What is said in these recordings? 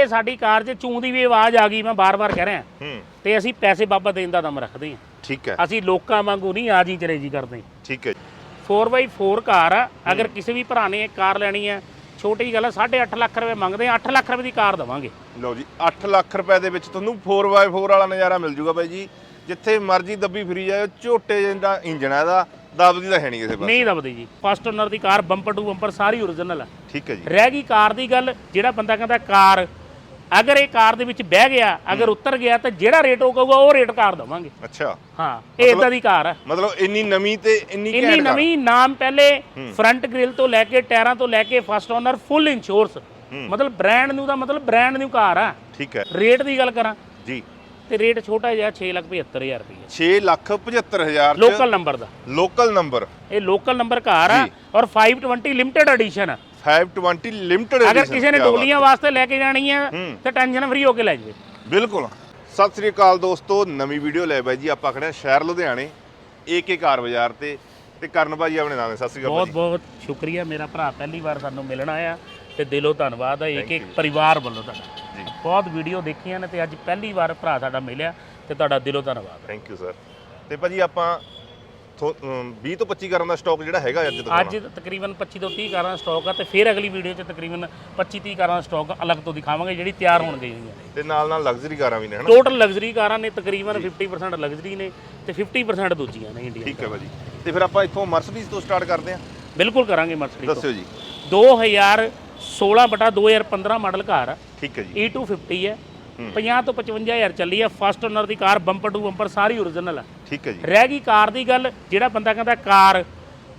ਇਹ ਸਾਡੀ ਕਾਰ 'ਚ ਚੂੰ ਦੀ ਵੀ ਆਵਾਜ਼ ਆ ਗਈ ਮੈਂ ਬਾਰ-ਬਾਰ ਕਹਿ ਰਿਹਾ। ਹੂੰ। ਤੇ ਅਸੀਂ ਪੈਸੇ ਬਾਬਾ ਦੇਣ ਦਾ ਦਮ ਰੱਖਦੇ ਹਾਂ। ਠੀਕ ਹੈ। ਅਸੀਂ ਲੋਕਾਂ ਵਾਂਗੂ ਨਹੀਂ ਆ ਜੀ ਚਲੇ ਜੀ ਕਰਦੇ। ਠੀਕ ਹੈ 4x4 ਕਾਰ ਆ। ਅਗਰ ਕਿਸੇ ਵੀ ਭਰਾ ਨੇ ਇਹ ਕਾਰ ਲੈਣੀ ਹੈ ਛੋਟੀ ਗੱਲ ਆ 8.5 ਲੱਖ ਰੁਪਏ ਮੰਗਦੇ ਆ 8 ਲੱਖ ਰੁਪਏ ਦੀ ਕਾਰ ਦਵਾਂਗੇ। ਲਓ ਜੀ 8 ਲੱਖ ਰੁਪਏ ਦੇ ਵਿੱਚ ਤੁਹਾਨੂੰ 4x4 ਵਾਲਾ ਨਜ਼ਾਰਾ ਮਿਲ ਜੂਗਾ ਬਾਈ ਜੀ। ਜਿੱਥੇ ਮਰਜ਼ੀ ਦੱਬੀ ਫਿਰੀ ਜਾਓ ਝੋਟੇ ਜਿਹਾ ਇੰਜਣ ਹੈ ਇਹਦਾ ਦਬਦੀ ਤਾਂ ਹੈ ਨਹੀਂ ਕਿਸੇ ਪਾਸੇ। ਨਹੀਂ ਦਬਦੀ ਜੀ। ਫਸਟ ਓਨਰ ਦੀ ਕਾਰ ਬੰਪਰ ਟੂ ਬੰਪਰ ਸਾਰੀ ਓਰੀਜਨਲ ਆ। ਠੀਕ ਹੈ ਜੀ। ਰਹਿ ਗਈ ਕਾਰ ਦੀ ਗੱਲ ਜਿਹੜਾ ਬੰਦਾ ਕਹਿੰਦਾ ਕਾਰ ਅਗਰ ਇਹ ਕਾਰ ਦੇ ਵਿੱਚ ਬਹਿ ਗਿਆ ਅਗਰ ਉੱਤਰ ਗਿਆ ਤਾਂ ਜਿਹੜਾ ਰੇਟ ਉਹ ਕਹੂਗਾ ਉਹ ਰੇਟ ਕਾਰ ਦਵਾਂਗੇ। ਅੱਛਾ। ਹਾਂ ਇਹ ਇਦਾਂ ਦੀ ਕਾਰ ਆ। ਮਤਲਬ ਇੰਨੀ ਨਵੀਂ ਤੇ ਇੰਨੀ ਇੰਨੀ ਘੈਂਟ ਕਾਰ। ਨਵੀਂ ਨਾਮ ਪਹਿਲੇ ਫਰੰਟ ਗ੍ਰਿਲ ਤੋਂ ਲੈ ਕੇ ਟਾਇਰਾਂ ਤੋਂ ਲੈ ਕੇ ਫਸਟ ਓਨਰ ਫੁੱਲ ਇੰਸ਼ੋਰੈਂਸ ਮਤਲਬ ਬ੍ਰਾਂਡ ਨਿਊ ਦਾ ਮਤਲਬ ਬ੍ਰਾਂਡ ਨਿਊ ਕਾਰ ਆ। ਠੀਕ ਹੈ। ਰੇਟ ਦੀ ਗੱਲ ਕਰਾਂ। ਜੀ। ਤੇ ਰੇਟ ਛੋਟਾ ਜਿਹਾ 675000 ਰੁਪਏ 6 ਲੱਖ 75000 ਚ ਲੋਕਲ ਨੰਬਰ ਦਾ। ਲੋਕਲ ਨੰਬਰ ਇਹ ਲੋਕਲ ਨੰਬਰ ਕਾਰ ਆ। ਔਰ 520 ਲਿਮਟਿਡ ਐਡੀਸ਼ਨ ਆ। 520 ਲਿਮਟਿਡ ਅਗਰ ਕਿਸੇ ਨੇ ਡੋਲੀਆਂ ਵਾਸਤੇ ਲੈ ਕੇ ਜਾਣੀ ਹੂੰ। ਤਾਂ ਟੈਨਸ਼ਨ ਫਰੀ ਹੋ ਕੇ ਲੈ ਜਾਵੇ ਬਿਲਕੁਲ। ਸਤਿ ਸ੍ਰੀ ਅਕਾਲ ਦੋਸਤੋ ਨਵੀਂ ਵੀਡੀਓ ਲੈ ਬਾਈ ਜੀ ਆਪਾਂ ਖੜੇ ਸ਼ਹਿਰ ਲੁਧਿਆਣੇ ਏਕੇ ਕਾਰ ਬਾਜ਼ਾਰ ਤੇ। ਤੇ ਕਰਨ ਭਾਜੀ ਆਪਣੇ ਹੈ ਸਤਿ ਸ੍ਰੀ ਅਕਾਲ ਬਹੁਤ ਬਹੁਤ ਸ਼ੁਕਰੀਆ ਮੇਰਾ ਭਰਾ ਪਹਿਲੀ ਵਾਰ ਸਾਨੂੰ ਮਿਲਣ ਆਇਆ ਤੇ ਦਿਲੋਂ ਧੰਨਵਾਦ ਹੈ ਇੱਕ ਪਰਿਵਾਰ ਵੱਲੋਂ ਤੁਹਾਡਾ। ਜੀ। ਬਹੁਤ ਵੀਡੀਓ ਦੇਖੀਆਂ ਨੇ ਤੇ ਅੱਜ ਪਹਿਲੀ ਵਾਰ ਭਰਾ ਸਾਡਾ ਮਿਲਿਆ ਤੇ ਤੁਹਾਡਾ ਦਿਲੋਂ ਧੰਨਵਾਦ। ਥੈਂਕ ਯੂ ਸਰ ਤੇ ਭਾਜੀ ਆਪਾਂ 20 ਤੋਂ 25 ਕਰਨ ਦਾ ਸਟਾਕ ਜਿਹੜਾ ਹੈਗਾ ਅੱਜ ਤੱਕ ਅੱਜ ਤਕਰੀਬਨ 25 ਤੋਂ 30 ਕਾਰਾਂ ਦਾ ਸਟਾਕ ਆ ਤੇ ਫਿਰ ਅਗਲੀ ਵੀਡੀਓ 'ਚ ਤਕਰੀਬਨ 25 30 ਕਾਰਾਂ ਦਾ ਸਟਾਕ ਅਲੱਗ ਤੋਂ ਦਿਖਾਵਾਂਗੇ ਜਿਹੜੀ ਤਿਆਰ ਹੋਣ ਗਈ ਹੋਈਆਂ ਤੇ ਨਾਲ ਨਾਲ ਲਗਜ਼ਰੀ ਕਾਰਾਂ ਵੀ ਨੇ ਹਨਾ? ਟੋਟਲ ਲਗਜ਼ਰੀ ਕਾਰਾਂ ਨੇ ਤਕਰੀਬਨ 50% ਲਗਜ਼ਰੀ ਨੇ ਤੇ 50% ਦੂਜੀਆਂ ਨੇ ਇੰਡੀਆ ਠੀਕ ਹੈ ਭਾਜੀ। ਤੇ ਫਿਰ ਆਪਾਂ ਇੱਥੋਂ ਮਰਸੀਡੀਜ਼ ਤੋਂ ਸਟਾਰਟ ਕਰਦੇ ਹਾਂ। ਬਿਲਕੁਲ ਕਰਾਂਗੇ ਮਰਸੀਡੀਜ਼ ਦੱਸਿਓ ਜੀ। 2016 ਬਟਾ 2015 ਮਾਡਲ ਕਾਰ ਆ। ਠੀਕ ਹੈ ਜੀ। E250 ਹੈ। 50 ਤੋਂ 55000 ਚੱਲੀ ਆ। ਫਸਟ ਓਨਰ ਦੀ ਕਾਰ ਬੰਪਰ ਟੂ ਬੰਪਰ ਸਾਰੀ ਓਰੀਜਨਲ ਆ। ਠੀਕ ਹੈ ਜੀ। ਰਹਿ ਗਈ ਕਾਰ ਦੀ ਗੱਲ ਜਿਹੜਾ ਬੰਦਾ ਕਹਿੰਦਾ ਕਾਰ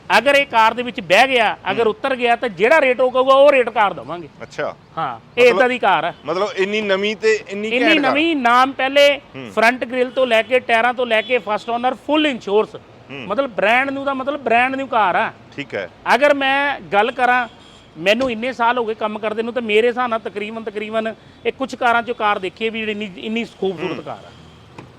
ਅਗਰ ਇਹ ਕਾਰ ਦੇ ਵਿੱਚ ਬਹਿ ਗਿਆ ਅਗਰ ਉੱਤਰ ਗਿਆ ਤਾਂ ਜਿਹੜਾ ਰੇਟ ਉਹ ਕਹੂਗਾ ਉਹ ਰੇਟ ਕਾਰ ਦਵਾਂਗੇ। ਅੱਛਾ। ਹਾਂ ਇਹ ਇਦਾਂ ਦੀ ਕਾਰ ਆ। ਮਤਲਬ ਇੰਨੀ ਨਵੀਂ ਤੇ ਇੰਨੀ ਇੰਨੀ ਘੈਂਟ ਕਾਰ। ਨਵੀਂ ਨਾਮ ਪਹਿਲੇ ਫਰੰਟ ਗ੍ਰਿਲ ਤੋਂ ਲੈ ਕੇ ਟਾਇਰਾਂ ਤੋਂ ਲੈ ਕੇ ਫਸਟ ਓਨਰ ਫੁੱਲ ਇੰਸ਼ੋਰੈਂਸ ਮਤਲਬ ਬ੍ਰਾਂਡ ਨਿਊ ਦਾ ਮਤਲਬ ਬ੍ਰਾਂਡ ਨਿਊ ਕਾਰ ਆ। ਠੀਕ ਹੈ। ਅਗਰ ਮੈਂ ਗੱਲ ਕਰਾਂ ਮੈਨੂੰ ਇੰਨੇ ਸਾਲ ਹੋ ਗਏ ਕੰਮ ਕਰਦੇ ਨੂੰ ਤੇ ਮੇਰੇ ਹਿਸਾਬ ਨਾਲ ਤਕਰੀਬਨ ਤਕਰੀਬਨ ਇਹ ਕੁਝ ਕਾਰਾਂ ਚੋਂ ਕਾਰ ਦੇਖੀ ਹੈ ਵੀ ਜਿਹੜੀ ਇੰਨੀ ਇੰਨੀ ਖੂਬਸੂਰਤ ਕਾਰ ਆ।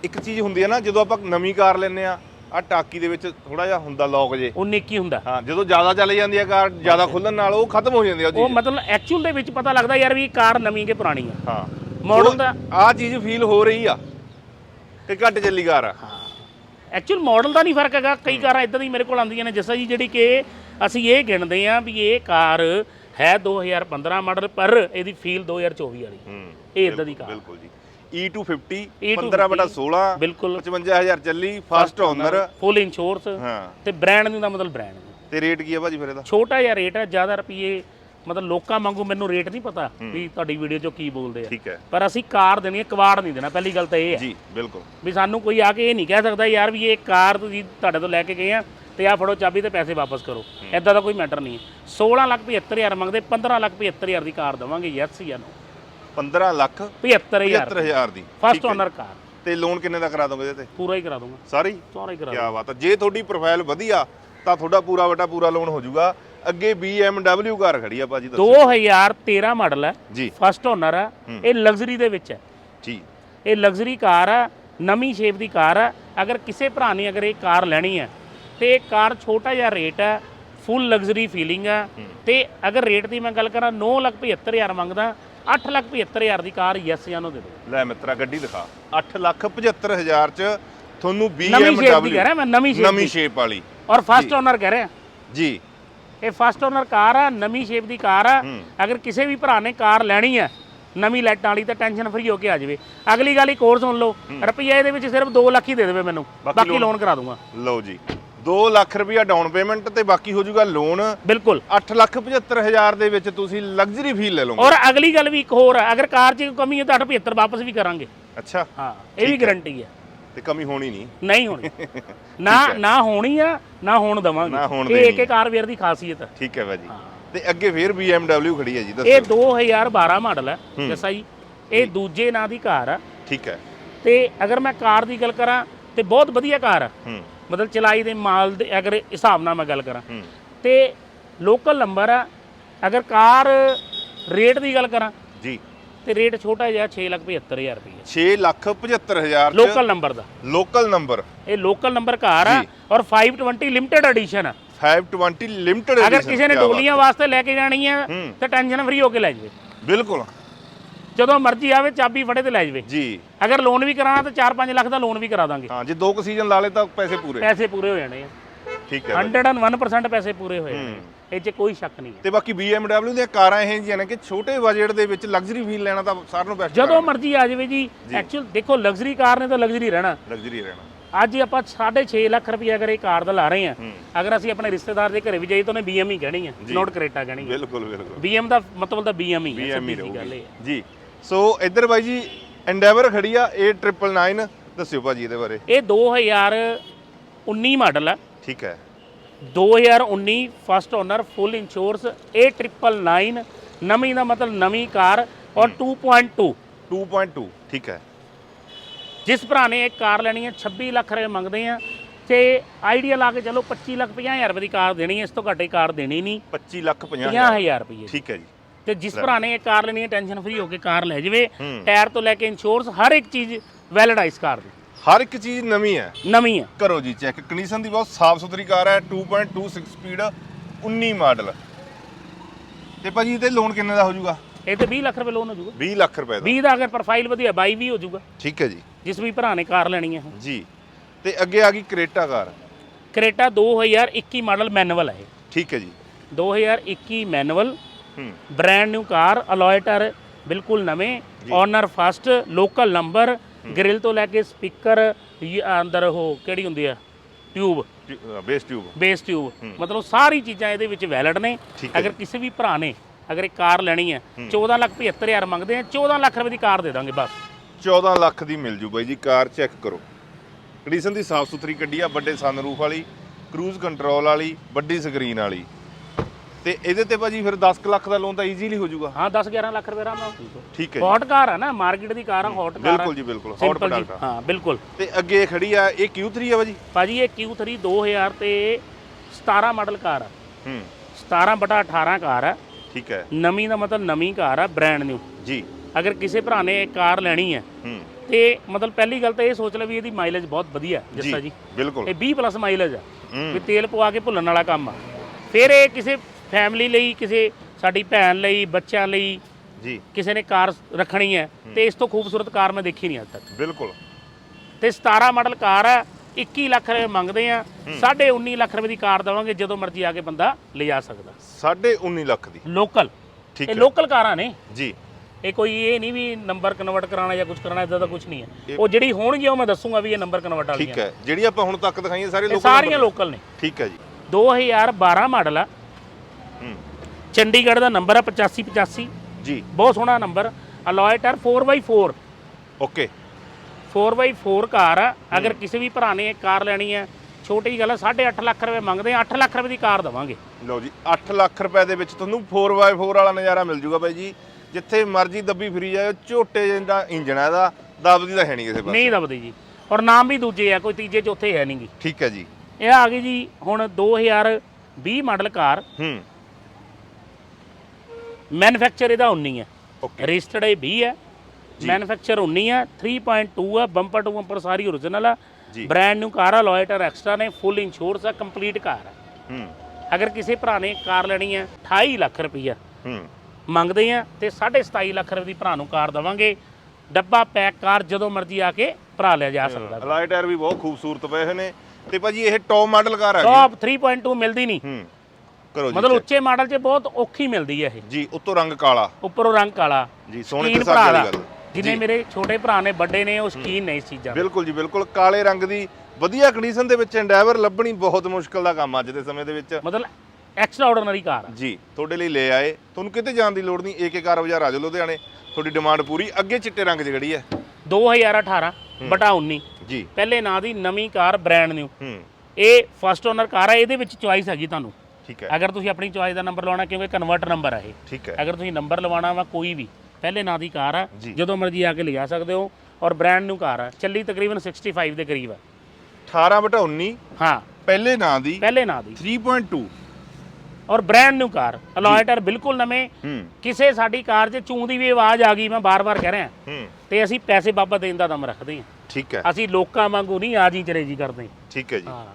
ਇੱਕ ਚੀਜ਼ ਹੁੰਦੀ ਹੈ ਨਾ ਜਦੋਂ ਆਪਾਂ ਨਵੀਂ ਕਾਰ ਲੈਂਦੇ ਆ ਆ ਟਾਕੀ ਦੇ ਵਿੱਚ ਥੋੜਾ ਜਿਹਾ ਹੁੰਦਾ ਲੌਕ ਜੇ। ਉਹ ਨੇਕੀ ਹੁੰਦਾ। ਹਾਂ ਜਦੋਂ ਜ਼ਿਆਦਾ ਚੱਲ ਜਾਂਦੀ ਹੈ ਕਾਰ ਜ਼ਿਆਦਾ ਖੁੱਲਣ ਨਾਲ ਉਹ ਖਤਮ ਹੋ ਜਾਂਦੀ ਆ ਉਹ ਮਤਲਬ ਐਕਚੁਅਲ ਦੇ ਵਿੱਚ ਪਤਾ ਲੱਗਦਾ ਯਾਰ ਵੀ ਇਹ ਕਾਰ ਨਵੀਂ ਕਿ ਪੁਰਾਣੀ ਆ। ਹਾਂ। ਮਾਡਲ ਦਾ ਆ ਚੀਜ਼ ਫੀਲ ਹੋ ਰਹੀ ਆ ਕਿ ਘੱਟ ਚੱਲੀ ਕਾਰ ਆ। ਐਕਚੁਅਲ ਮਾਡਲ ਦਾ ਨਹੀਂ ਫ਼ਰਕ ਹੈਗਾ। ਕਈ ਕਾਰਾਂ ਇਦਾਂ ਦੀ ਮੇਰੇ ਕੋਲ ਆਉਂਦੀਆਂ ਨੇ ਜਿਸਾ ਜੀ ਜਿਹੜੀ ਕਿ ਅਸੀਂ ਇਹ ਗਿਣਦੇ ਆ ਵੀ ਇਹ ਕਾਰ ਹੈ 2015 ਮਾਡਲ ਪਰ ਇਹਦੀ ਫੀਲ 2024 ਵਾਲੀ। ਹੂੰ ਇਹ ਇਦਾਂ ਦੀ ਕਾਰ। ਬਿਲਕੁਲ ਜੀ। E250 E250 15 ਬਟਾ 16 ਬਿਲਕੁਲ। 55000 ਚੱਲੀ ਫਸਟ ਓਨਰ ਫੁੱਲ ਇੰਸ਼ੋਰੈਂਸ ਤੇ ਬ੍ਰਾਂਡ ਨਿਊ ਦਾ ਮਤਲਬ ਬ੍ਰਾਂਡ ਤੇ ਰੇਟ ਕੀ ਹੈ ਭਾਜੀ ਫਿਰ ਇਹਦਾ? ਛੋਟਾ ਜਿਹਾ ਰੇਟ ਹੈ ਜ਼ਿਆਦਾ ਰੁਪਏ ਮਤਲਬ ਲੋਕਾਂ ਵਾਂਗੂ ਮੈਨੂੰ ਰੇਟ ਨਹੀਂ ਪਤਾ ਵੀ ਤੁਹਾਡੀ ਵੀਡੀਓ 'ਚੋਂ ਕੀ ਬੋਲਦੇ ਆ। ਹੈ। ਪਰ ਅਸੀਂ ਕਾਰ ਦੇਣੀ ਹੈ ਕਵਾੜ ਨਹੀਂ ਦੇਣਾ ਪਹਿਲੀ ਗੱਲ ਤਾਂ ਇਹ ਹੈ। ਜੀ ਬਿਲਕੁਲ। ਵੀ ਸਾਨੂੰ ਕੋਈ ਆ ਕੇ ਇਹ ਨਹੀਂ ਕਹਿ ਸਕਦਾ ਯਾਰ ਵੀ ਇਹ ਕਾਰ ਤੁਸੀਂ ਤੁਹਾਡੇ ਤੋਂ ਲੈ ਕੇ ਗਏ ਆ ਤੇ ਆ ਫੜੋ ਚਾਬੀ ਤੇ ਪੈਸੇ ਵਾਪਸ ਕਰੋ। ਐਦਾਂ ਦਾ ਕੋਈ ਮੈਟਰ ਨਹੀਂ ਹੈ। 16 ਲੱਖ 75000 ਮੰਗਦੇ 15 ਲੱਖ 75000 ਦੀ ਕਾਰ ਦਵਾਂਗੇ ਯੈਸ ਜਾਂ ਨੋ 15 ਲੱਖ 75000 75000 ਦੀ। ਫਸਟ ਓਨਰ ਕਾਰ ਤੇ ਲੋਨ ਕਿੰਨੇ ਦਾ ਕਰਾ ਦੋਗੇ ਇਹਦੇ? ਤੇ ਪੂਰਾ ਹੀ ਕਰਾ ਦੂੰਗਾ ਸਾਰੇ? ਸਾਰਾ ਹੀ ਕਰਾ ਕੀ ਬਾਤ ਹੈ। ਜੇ ਤੁਹਾਡੀ ਪ੍ਰੋਫਾਈਲ ਵਧੀਆ ਤਾਂ ਤੁਹਾਡਾ ਪੂਰਾ ਵਟਾ ਪੂਰਾ ਲੋਨ ਹੋ ਜਾਊਗਾ। ਅੱਗੇ BMW ਕਾਰ ਖੜੀ ਆ ਭਾਜੀ ਦੱਸੋ। 2013 ਮਾਡਲ ਹੈ ਜੀ। ਫਸਟ ਓਨਰ ਹੈ ਇਹ ਲਗਜ਼ਰੀ ਦੇ ਵਿੱਚ ਹੈ। ਜੀ। ਇਹ ਲਗਜ਼ਰੀ ਕਾਰ ਆ ਨਵੀਂ ਸ਼ੇਪ ਦੀ ਕਾਰ ਆ ਅਗਰ ਕਿਸੇ ਭਰਾ ਨੇ ਅਗਰ ਇਹ ਕਾਰ ਲੈਣੀ ਹੈ ਤੇ ਇਹ ਕਾਰ ਛੋਟਾ ਜਿਹਾ ਰੇਟ ਹੈ ਫੁੱਲ ਲਗਜ਼ਰੀ ਫੀਲਿੰਗ ਆ ਤੇ ਅਗਰ ਰੇਟ ਦੀ ਮੈਂ ਗੱਲ ਕਰਾਂ 975000 ਮੰਗਦਾ 875000 ਦੀ ਕਾਰ ਯੈਸ ਜਾਂ ਨੂੰ ਦੇ ਦਿਓ। ਲੈ ਮਿੱਤਰਾ ਗੱਡੀ ਦਿਖਾ। 875000 ਚ ਤੁਹਾਨੂੰ ਨਵੀਂ ਸ਼ੇਪ ਦੀ BMW ਕਹਿ ਰਿਹਾ ਮੈਂ ਨਵੀਂ ਸ਼ੇਪ ਨਵੀਂ ਦੀ। ਸ਼ੇਪ ਵਾਲੀ। ਔਰ ਫਸਟ ਓਨਰ ਕਹਿ ਰਿਹਾ। ਜੀ। ਇਹ ਫਸਟ ਓਨਰ ਕਾਰ ਆ ਨਵੀਂ ਸ਼ੇਪ ਦੀ ਕਾਰ ਆ। ਅਗਰ ਕਿਸੇ ਵੀ ਭਰਾ ਨੇ ਕਾਰ ਲੈਣੀ ਹੈ ਨਵੀਂ ਲਾਈਟਾਂ ਵਾਲੀ ਤਾਂ ਟੈਨਸ਼ਨ ਫਰੀ ਹੋ ਕੇ ਆ ਜਾਵੇ। ਅਗਲੀ ਗੱਲ ਇੱਕ ਹੋਰ ਸੁਣ ਲਓ ਰੁਪਈਆ ਇਹਦੇ ਵਿੱਚ ਸਿਰਫ 2 ਲੱਖ ਹੀ ਦੇ ਦੇਵੇ ਮੈਨੂੰ ਬਾਕੀ ਲੋਨ ਕਰਾ ਦੂੰਗਾ। ਲਓ ਜੀ 2 ਲੱਖ ਰੁਪਇਆ ਡਾਊਨ ਪੇਮੈਂਟ ਤੇ ਬਾਕੀ ਹੋ ਜਾਊਗਾ ਲੋਨ ਬਿਲਕੁਲ। 875000 ਦੇ ਵਿੱਚ ਤੁਸੀਂ ਲਗਜ਼ਰੀ ਫੀਲ ਲੈ ਲਓਗੇ। ਔਰ ਅਗਲੀ ਗੱਲ ਵੀ ਇੱਕ ਹੋਰ ਆ ਅਗਰ ਕਾਰ 'ਚ ਕੋਈ ਕਮੀ ਹੈ ਤਾਂ 75 ਵਾਪਸ ਵੀ ਕਰਾਂਗੇ। ਅੱਛਾ। ਹਾਂ ਇਹ ਵੀ ਗਾਰੰਟੀ ਹੈ। ਤੇ ਕਮੀ ਹੋਣੀ ਨਹੀਂ। ਨਹੀਂ ਹੋਣੀ। ਨਾ ਨਾ ਹੋਣੀ ਆ ਨਾ ਹੋਣ ਦਵਾਂਗੇ। ਇਹ ਇੱਕ ਕਾਰ ਵੇਅਰ ਦੀ ਖਾਸੀਅਤ ਹੈ ਠੀਕ ਹੈ ਭਾਜੀ। ਤੇ ਅੱਗੇ ਫੇਰ BMW ਖੜੀ ਹੈ ਜੀ ਇਹ ਦੱਸੋ 2012 ਮਾਡਲ ਹੈ ਜੱਸਾ ਜੀ। ਇਹ ਦੂਜੇ ਨਾਂ ਦੀ ਕਾਰ ਆ। ਠੀਕ ਹੈ। ਤੇ ਅਗਰ ਮੈਂ ਕਾਰ ਦੀ ਗੱਲ ਕਰਾਂ ਤੇ ਬਹੁਤ ਵਧੀਆ ਕਾਰ ਆ। ਮਤਲਬ ਚਲਾਈ ਦੇ ਮਾਲ ਦੇ ਅਗਰ ਹਿਸਾਬ ਨਾਲ ਮੈਂ ਗੱਲ ਕਰਾਂ। ਤੇ ਲੋਕਲ ਨੰਬਰ ਆ। ਅਗਰ ਕਾਰ ਰੇਟ ਦੀ ਗੱਲ ਕਰਾਂ ਤੇ ਰੇਟ ਛੋਟਾ ਜਿਹਾ 675000 ਰੁਪਏ 6 ਲੱਖ 75000 ਲੋਕਲ ਨੰਬਰ ਦਾ। ਲੋਕਲ ਨੰਬਰ ਇਹ ਲੋਕਲ ਨੰਬਰ ਕਾਰ ਆ ਔਰ 520 ਲਿਮਟਿਡ ਐਡੀਸ਼ਨ ਆ। 520 ਲਿਮਟਿਡ ਅਗਰ ਕਿਸੇ ਨੇ ਡੋਲੀਆਂ ਵਾਸਤੇ ਲੈ ਕੇ ਜਾਣੀ ਆ। ਤਾਂ ਟੈਨਸ਼ਨ ਫਰੀ ਹੋ ਕੇ ਲੈ ਜਾਵੇ। ਬਿਲਕੁਲ। ਜਦੋਂ ਮਰਜ਼ੀ ਆਵੇ ਚਾਬੀ ਫੜੇ ਤੇ ਲੈ ਜਾਵੇ। ਜੀ। ਅਗਰ ਲੋਨ ਵੀ ਕਰਾਣਾ ਤਾਂ 4-5 ਲੱਖ ਦਾ ਲੋਨ ਵੀ ਕਰਾ ਦਾਂਗੇ। ਹਾਂ ਜੇ ਦੋ ਕੁ ਸੀਜ਼ਨ ਲਾ ਲੇ ਤਾਂ ਪੈਸੇ ਪੂਰੇ। ਪੈਸੇ ਪੂਰੇ ਹੋ ਜਾਣੇ ਆ। ਠੀਕ ਹੈ ਬਾਈ। 101% ਪੈਸੇ ਪੂਰੇ ਹੋਏ ਨੇ। ਇਹ 'ਚ ਕੋਈ ਸ਼ੱਕ ਨਹੀਂ ਹੈ। ਤੇ ਬਾਕੀ BMW ਦੀਆਂ ਕਾਰਾਂ ਇਹ ਜਿਹੀਆਂ ਨੇ ਕਿ ਛੋਟੇ ਬਜਟ ਦੇ ਵਿੱਚ ਲਗਜ਼ਰੀ ਫੀਲ ਲੈਣਾ ਤਾਂ ਸਾਰਿਆਂ ਨੂੰ ਬੈਸਟ ਜਦੋਂ ਮਰਜ਼ੀ ਆ ਜਾਵੇ ਜੀ ਐਕਚੁਅਲ ਦੇਖੋ ਲਗਜ਼ਰੀ ਕਾਰ ਨੇ ਤਾਂ ਲਗਜ਼ਰੀ ਰਹਿਣਾ। ਲਗਜ਼ਰੀ ਰਹਿਣਾ। ਅੱਜ ਆਪਾਂ 6.5 ਲੱਖ ਰੁਪਏ ਅਗਰ ਇਹ ਕਾਰ ਦਾ ਲਾ ਰਹੇ ਆ। ਅਗਰ ਅਸੀਂ ਆਪਣੇ ਰਿਸ਼ਤੇਦਾਰ ਦੇ ਘਰੇ ਵੀ ਜਾਈਏ ਤਾਂ ਉਹਨੇ BM ਹੀ ਕਹਿਣੀ ਹੈ ਨੋਟ ਕਰੇਟਾ ਕਹਿਣੀ ਹੈ। ਬਿਲਕੁਲ ਬਿਲਕੁਲ। BM ਦਾ ਮਤਲਬ ਤਾਂ BM ਹੀ ਹੈ BM ਹੀ ਸਿੱਧੀ ਜੀ ਗੱਲ ਇਹ ਹੈ। ਜੀ। ਸੋ ਇੱਧਰ ਬਾਈ ਜੀ ਐਂਡੇਵਰ ਖੜੀ ਆ A999 ਦੱਸਿਓ ਭਾਜੀ ਇਹਦੇ ਬਾਰੇ। ਇਹ 2019 ਮਾਡਲ ਹੈ ਠੀਕ ਹੈ। 2019 first owner full insurance A999 ਨਵੀਂ ਦਾ ਮਤਲਬ ਨਵੀਂ ਕਾਰ ਔਰ 2.2 2.2 ਠੀਕ ਹੈ। ਜਿਸ ਭਰਾ ਨੇ ਇਹ ਕਾਰ ਲੈਣੀ ਹੈ 26 ਲੱਖ ਰੁਪਏ ਮੰਗਦੇ ਆ ਤੇ ਆਈਡੀਆ ਲਾ ਕੇ ਚਲੋ 25 ਲੱਖ 50000 ਰੁਪਏ ਦੀ ਕਾਰ ਦੇਣੀ ਹੈ ਇਸ ਤੋਂ ਘੱਟ ਕਾਰ ਦੇਣੀ ਨਹੀਂ। 25 ਲੱਖ 50 50000 ਰੁਪਏ। ਠੀਕ ਹੈ ਜੀ। ਤੇ ਜਿਸ ਭਰਾ ਨੇ ਇਹ ਕਾਰ ਲੈਣੀ ਹੈ ਟੈਨਸ਼ਨ ਫਰੀ ਹੋ ਕੇ ਕਾਰ ਲੈ ਜਾਵੇ। ਟਾਇਰ ਤੋਂ ਲੈ ਕੇ ਇੰਸ਼ੋਰੈਂਸ ਹਰ ਇੱਕ ਚੀਜ਼ ਵੈਲਿਡ ਹੈ ਇਸ ਕਾਰ ਦੀ। ਹਰ ਇੱਕ ਚੀਜ਼ ਨਵੀਂ ਹੈ। ਨਵੀਂ ਹੈ। ਕਰੋ ਜੀ ਚੈੱਕ ਕੰਡੀਸ਼ਨ ਦੀ ਬਹੁਤ ਸਾਫ਼ ਸੁਥਰੀ ਕਾਰ ਹੈ 2.2 6 ਸਪੀਡ 19 ਮਾਡਲ ਤੇ ਭਾਜੀ ਇਹਦੇ ਲੋਨ ਕਿੰਨੇ ਦਾ ਹੋ ਜਾਊਗਾ ਇਹ ਤੇ 20 ਲੱਖ ਰੁਪਏ ਲੋਨ ਹੋ ਜਾਊਗਾ 20 ਲੱਖ ਰੁਪਏ ਦਾ। 20 ਦਾ ਅਗਰ ਪ੍ਰੋਫਾਈਲ ਵਧੀਆ 22 ਵੀ ਹੋ ਜਾਊਗਾ ਠੀਕ ਹੈ ਜੀ। ਜਿਸ ਵੀ ਭਰਾ ਨੇ ਕਾਰ ਲੈਣੀ ਹੈ ਜੀ। ਤੇ ਅੱਗੇ ਆ ਗਈ Creta car. Creta 2021 model manual ਹੈ। ਠੀਕ ਹੈ ਜੀ। 2021 ਮੈਨੂਅਲ ਹੂੰ। ਬ੍ਰਾਂਡ ਨਿਊ ਕਾਰ ਅਲੋਇਟਰ ਬਿਲਕੁਲ ਨਵੇਂ। Owner first local number grill ਤੋਂ ਲੈ ਕੇ ਸਪੀਕਰ ਅੰਦਰ ਉਹ ਕਿਹੜੀ ਹੁੰਦੀ ਆ? Tube. Bass tube. Bass tube. ਮਤਲਬ ਸਾਰੀ ਚੀਜ਼ਾਂ ਇਹਦੇ ਵਿੱਚ ਵੈਲਿਡ ਨੇ। ਅਗਰ ਕਿਸੇ ਵੀ ਭਰਾ ਨੇ ਅਗਰ ਇਹ ਕਾਰ ਲੈਣੀ ਹੈ 14 ਲੱਖ 75000 ਮੰਗਦੇ ਆ 14 ਲੱਖ ਰੁਪਏ ਦੀ ਕਾਰ ਦੇ ਦਾਂਗੇ ਬਸ। 14 ਲੱਖ ਦੀ ਮਿਲ ਜੂ ਬਾਈ ਜੀ ਕਾਰ ਚੈੱਕ ਕਰੋ। ਕੰਡੀਸ਼ਨ ਦੀ ਸਾਫ਼ ਸੁਥਰੀ ਗੱਡੀ ਆ ਵੱਡੇ ਸਨਰੂਫ ਵਾਲੀ ਕਰੂਜ਼ ਕੰਟਰੋਲ ਵਾਲੀ ਵੱਡੀ ਸਕਰੀਨ ਵਾਲੀ। ਤੇ ਇਹਦੇ ਤੇ ਭਾਜੀ ਫਿਰ 10 ਕੁ ਲੱਖ ਦਾ ਲੋਨ ਤਾਂ ਈਜ਼ੀਲੀ ਹੋ ਜਾਊਗਾ। ਹਾਂ 10 11 ਲੱਖ ਰੁਪਏ ਦਾ ਠੀਕ ਹੈ ਹੌਟ ਕਾਰ ਆ ਨਾ ਮਾਰਕੀਟ ਦੀ ਕਾਰ ਆ ਹੌਟ ਕਾਰ ਬਿਲਕੁਲ ਜੀ ਬਿਲਕੁਲ ਹੌਟ ਪ੍ਰੋਡਕਟ ਹਾਂ ਬਿਲਕੁਲ। ਤੇ ਅੱਗੇ ਖੜੀ ਆ ਇਹ Q3 ਆ ਭਾਜੀ? ਭਾਜੀ ਇਹ Q3 2000 ਤੇ 17 ਮਾਡਲ ਕਾਰ ਆ। ਹੂੰ। 17 ਬਟਾ 18 ਕਾਰ ਆ। ਠੀਕ ਹੈ। ਨਵੀਂ ਦਾ ਮਤਲਬ ਨਵੀਂ ਕਾਰ ਆ ਬ੍ਰਾਂਡ ਨਿਊ ਜੀ। ਅਗਰ ਕਿਸੇ ਭਰਾ ਨੇ ਕਾਰ ਲੈਣੀ ਹੈ ਹੂੰ। ਤੇ ਮਤਲਬ ਪਹਿਲੀ ਗੱਲ ਤਾਂ ਇਹ ਸੋਚ ਲੈ ਵੀ ਇਹਦੀ ਮਾਈਲੇਜ ਬਹੁਤ ਵਧੀਆ ਜੱਸਾ ਜੀ ਬਿਲਕੁਲ। ਇਹ 20 ਪਲੱਸ ਮਾਈਲੇਜ ਆ। ਹੂੰ। ਵੀ ਤੇਲ ਪਵਾ ਕੇ ਭੁੱਲਣ ਵਾਲਾ ਕੰਮ ਆ। ਫਿਰ ਇਹ ਕਿਸੇ ਫੈਮਿਲੀ ਲਈ ਕਿਸੇ ਸਾਡੀ ਭੈਣ ਲਈ ਬੱਚਿਆਂ ਲਈ ਜੀ। ਕਿਸੇ ਨੇ ਕਾਰ ਰੱਖਣੀ ਹੈ ਤੇ ਇਸ ਤੋਂ ਖੂਬਸੂਰਤ ਕਾਰ ਮੈਂ ਦੇਖੀ ਨਹੀਂ ਅੱਜ ਤੱਕ। ਬਿਲਕੁਲ। ਤੇ 17 ਮਾਡਲ ਕਾਰ ਆ 21 ਲੱਖ ਰੁਪਏ ਮੰਗਦੇ ਆ 19.5 ਲੱਖ ਰੁਪਏ ਦੀ ਕਾਰ ਦਵਾਂਗੇ ਜਦੋਂ ਮਰਜ਼ੀ ਆ ਕੇ ਬੰਦਾ ਲਿਜਾ ਸਕਦਾ। 19.5 ਲੱਖ ਦੀ। ਲੋਕਲ। ਠੀਕ ਇਹ ਹੈ। ਲੋਕਲ ਕਾਰਾਂ ਨੇ। ਜੀ। ਇਹ ਕੋਈ ਇਹ ਨਹੀਂ ਵੀ ਨੰਬਰ ਕਨਵਰਟ ਕਰਾਉਣਾ ਜਾਂ ਕੁਝ ਕਰਨਾ ਇਦਾਂ ਦਾ ਕੁਝ ਨਹੀਂ ਹੈ। ਇਹ- ਉਹ ਜਿਹੜੀ ਹੋਣਗੀਆਂ ਉਹ ਮੈਂ ਦੱਸੂਗਾ ਵੀ ਇਹ ਨੰਬਰ ਕਨਵਰਟ ਵਾਲੀਆਂ ਠੀਕ ਹੈ। ਜਿਹੜੀ ਆਪਾਂ ਹੁਣ ਤੱਕ ਦਿਖਾਈਆਂ ਸਾਰੇ ਇਹ ਲੋਕ ਸਾਰੀਆਂ ਲੋਕਲ ਨੇ। ਠੀਕ ਹੈ ਜੀ। 2012 ਮਾਡਲ ਆ। ਹੂੰ ਚੰਡੀਗੜ੍ਹ ਦਾ ਨੰਬਰ ਆ 8585 ਜੀ। ਬਹੁਤ ਸੋਹਣਾ number. ਅਲੋਇਟਰ 4x4 okay. 4x4 car ਆ। ਅਗਰ ਕਿਸੇ ਵੀ ਭਰਾ ਨੇ ਇਹ ਕਾਰ ਲੈਣੀ ਹੈ ਛੋਟੀ ਗੱਲ ਆ 8.5 ਲੱਖ ਰੁਪਏ ਮੰਗਦੇ ਆ 8 ਲੱਖ ਰੁਪਏ ਦੀ ਕਾਰ ਦਵਾਂਗੇ। ਲਓ ਜੀ 8 ਲੱਖ ਰੁਪਏ ਦੇ ਵਿੱਚ ਤੁਹਾਨੂੰ 4x4 ਵਾਲਾ ਨਜ਼ਾਰਾ ਮਿਲ ਜੂਗਾ ਬਾਈ ਜੀ। ਜਿੱਥੇ ਮਰਜ਼ੀ ਦੱਬੀ ਫਿਰੀ ਜਾਓ ਝੋਟੇ ਜਿਹਾ ਇੰਜਣ ਹੈ ਇਹਦਾ ਦਬਦੀ ਤਾਂ ਹੈ ਨਹੀਂ ਕਿਸੇ ਪਾਸੇ। ਨਹੀਂ ਦਬਦੀ ਜੀ। ਔਰ ਨਾਮ ਵੀ ਦੂਜੇ ਆ ਕੋਈ ਤੀਜੇ ਚੌਥੇ ਹੈ ਨਹੀਂਗੀ ਠੀਕ ਹੈ ਜੀ। ਇਹ ਆ ਗਈ ਜੀ ਹੁਣ 2020 ਮਾਡਲ ਕਾਰ। ਹੂੰ। ਮੈਨੂਫੈਕਚਰ ਇਹਦਾ 19 ਹੈ। ਓਕੇ ਰਜਿਸਟਰਡ ਇਹ 20 ਹੈ। ਮੈਨੂਫੈਕਚਰ 19 ਹੈ। 3.2 ਹੈ। ਬੰਪਰ ਟੂ ਬੰਪਰ ਸਾਰੀ ਓਰੀਜਨਲ ਆ। ਬ੍ਰਾਂਡ ਨਿਊ ਕਾਰ ਆ। ਲੋਇਟਰ ਐਕਸਟਰਾ ਨੇ ਫੁੱਲ ਇੰਸ਼ੋਰੈਂਸ ਆ। ਕੰਪਲੀਟ ਕਾਰ ਆ। ਹੂੰ। ਅਗਰ ਕਿਸੇ ਭਰਾ ਨੇ ਕਾਰ ਲੈਣੀ ਹੈ 28 ਲੱਖ ਰੁਪਈਆ। ਹੂੰ। ਮੰਗਦੇ ਆ ਤੇ 27.5 ਲੱਖ ਰੁਪਏ ਦੀ ਭਰਾ ਨੂੰ ਕਾਰ ਦਵਾਂਗੇ। ਡੱਬਾ ਪੈਕ ਕਾਰ ਜਦੋਂ ਮਰਜ਼ੀ ਆ ਕੇ ਭਰਾ ਲਿਆ ਜਾ ਸਕਦਾ। ਅਲਾਈ ਟਾਇਰ ਵੀ ਬਹੁਤ ਖੂਬਸੂਰਤ ਪਏ ਹੋਏ ਨੇ। ਤੇ ਭਾਜੀ ਇਹ ਟੌਪ ਮਾਡਲ ਕਾਰ ਹੈ ਟੌਪ 3.2 ਮਿਲਦੀ ਨਹੀਂ। ਹੂੰ। ਕਰੋ ਜੀ ਮਤਲਬ। ਉੱਚੇ ਮਾਡਲ 'ਚ ਬਹੁਤ ਔਖੀ ਮਿਲਦੀ ਹੈ ਇਹ। ਜੀ ਉੱਤੋਂ ਰੰਗ ਕਾਲਾ। ਉੱਪਰੋਂ ਰੰਗ ਕਾਲਾ। ਜੀ ਸੋਹਣੇ ਤੇ ਵਾਲੀ ਗੱਲ। ਜਿਨੇ ਜੀ। ਮੇਰੇ ਛੋਟੇ ਭਰਾ ਨੇ ਵੱਡੇ ਨੇ ਉਹ ਸ਼ਕੀਨ ਨੇ ਇਸ ਚੀਜ਼ਾਂ ਦੇ। ਬਿਲਕੁਲ ਜੀ ਬਿਲਕੁਲ। ਕਾਲੇ ਰੰਗ ਦੀ ਵਧੀਆ ਕੰਡੀਸ਼ਨ ਦੇ ਵਿੱਚ ਐਂਡੈਵਰ ਲੱਭਣੀ ਬਹੁਤ ਮੁਸ਼ਕਲ ਦਾ ਕੰਮ ਅੱਜ ਦੇ ਸਮੇਂ ਦੇ ਵਿੱਚ। ਮਤਲਬ ਐਕਸਟਰਾ ਆਰਡੀਨਰੀ ਕਾਰ ਜੀ ਤੁਹਾਡੇ ਲਈ ਲੈ ਆਏ। ਤੁਹਾਨੂੰ ਕਿਤੇ ਜਾਣ ਦੀ ਲੋੜ ਨਹੀਂ। ਏਕੇ ਕਾਰ ਬਾਜ਼ਾਰ ਆ ਜਾਓ ਲੁਧਿਆਣੇ। ਤੁਹਾਡੀ ਡਿਮਾਂਡ ਪੂਰੀ। ਅੱਗੇ ਚਿੱਟੇ ਰੰਗ 'ਚ ਖੜੀ ਹੈ। 2018 ਬਟਾ 19 ਜੀ। ਪਹਿਲੇ ਨਾਂ ਦੀ ਨਵੀਂ ਕਾਰ ਬ੍ਰਾਂਡ ਨਿਊ ਹੂੰ। ਇਹ ਫਸਟ ਓਨਰ ਕਾਰ ਆ। ਇਹਦੇ ਵਿੱਚ ਚੁਆਇਸ ਹੈਗੀ ਤੁਹਾਨੂੰ। ਠੀਕ ਹੈ। ਅਗਰ ਤੁਸੀਂ ਆਪਣੀ ਚੁਆਇਸ ਦਾ ਨੰਬਰ ਲਵਾਉਣਾ ਕਿਉਂਕਿ ਕਨਵਰਟ ਨੰਬਰ ਆ ਇਹ। ਠੀਕ ਹੈ। ਅਗਰ ਤੁਸੀਂ ਨੰਬਰ ਲਵਾਉਣਾ ਵਾ ਕੋਈ ਵੀ ਪਹਿਲੇ ਨਾਂ ਦੀ ਕਾਰ ਆ ਜੀ। ਜਦੋਂ ਮਰਜ਼ੀ ਆ ਕੇ ਲਿਜਾ ਸਕਦੇ ਹੋ ਔਰ ਬ੍ਰਾਂਡ ਨਿਊ ਕਾਰ ਆ ਚੱਲੀ ਤਕਰੀਬਨ 65 ਦੇ ਕਰੀਬ ਆ। 18 ਬਟਾ 19 ਹਾਂ। ਪਹਿਲੇ ਨਾਂ ਦੀ ਪਹਿਲੇ ਨਾਂ ਦੀ। 3.2 ਔਰ ਬ੍ਰਾਂਡ ਨਿਊ ਕਾਰ ਅਲੋਇਟਰ ਬਿਲਕੁਲ ਨਵੇਂ। ਹੂੰ। ਕਿਸੇ ਸਾਡੀ ਕਾਰ 'ਚ ਚੂੰ ਦੀ ਵੀ ਆਵਾਜ਼ ਆ ਗਈ ਮੈਂ ਬਾਰ-ਬਾਰ ਕਹਿ ਰਿਹਾ। ਹੂੰ। ਤੇ ਅਸੀਂ ਪੈਸੇ ਬਾਬਾ ਦੇਣ ਦਾ ਦਮ ਰੱਖਦੇ ਹਾਂ। ਠੀਕ ਹੈ। ਅਸੀਂ ਲੋਕਾਂ ਵਾਂਗੂ ਨਹੀਂ ਆ ਜੀ ਚਲੇ ਜੀ ਕਰਦੇ। ਠੀਕ ਹੈ ਜੀ। ਹਾਂ।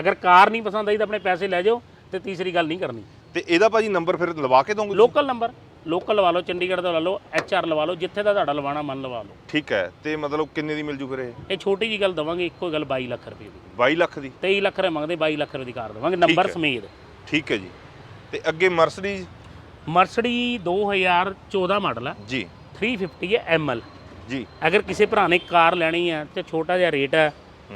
ਅਗਰ ਕਾਰ ਨਹੀਂ ਪਸੰਦ ਆਈ ਤਾਂ ਆਪਣੇ ਪੈਸੇ ਲੈ ਜਾਓ। ਤੇ ਤੀਸਰੀ ਗੱਲ ਨਹੀਂ ਕਰਨੀ। ਤੇ ਇਹਦਾ ਭਾਜੀ ਨੰਬਰ ਫਿਰ ਲਵਾ ਕੇ ਦੋਗੇ ਲੋਕਲ ਨੰਬਰ ਲੋਕਲ ਲਵਾ ਲਓ ਚੰਡੀਗੜ੍ਹ ਦਾ ਲਵਾ ਲਓ ਐਚ ਆਰ ਲਵਾ ਲਓ ਜਿੱਥੇ ਦਾ ਤੁਹਾਡਾ ਲਵਾਣਾ ਮਨ ਲਵਾ ਲਓ। ਠੀਕ ਹੈ ਤੇ ਮਤਲਬ ਕਿੰਨੇ ਦੀ ਮਿਲ ਜੂ ਫਿਰ ਇਹ? ਇਹ ਛੋਟੀ ਜੀ ਗੱਲ ਦਵਾਂਗੇ ਇੱਕੋ ਗੱਲ 22 ਲੱਖ ਰੁਪਏ ਦੀ। 22 ਲੱਖ ਦੀ? 23 ਲੱਖ ਰੁਪਏ ਮੰਗਦੇ 22 ਲੱਖ ਰੁਪਏ ਦੀ ਕਾਰ ਦਵਾਂਗੇ ਨੰਬਰ। ਸਮੇਤ। ਠੀਕ ਹੈ ਜੀ। ਤੇ ਅੱਗੇ ਮਰਸਡੀਜ਼ ਮਰਸਡੀ 2014 ਮਾਡਲ ਹੈ ਜੀ। 350 ਹੈ ਐਮਐਲ ਜੀ। ਅਗਰ ਕਿਸੇ ਭਰਾ ਨੇ ਕਾਰ ਲੈਣੀ ਹੈ ਤੇ ਛੋਟਾ ਜਿਹਾ ਰੇਟ ਹੈ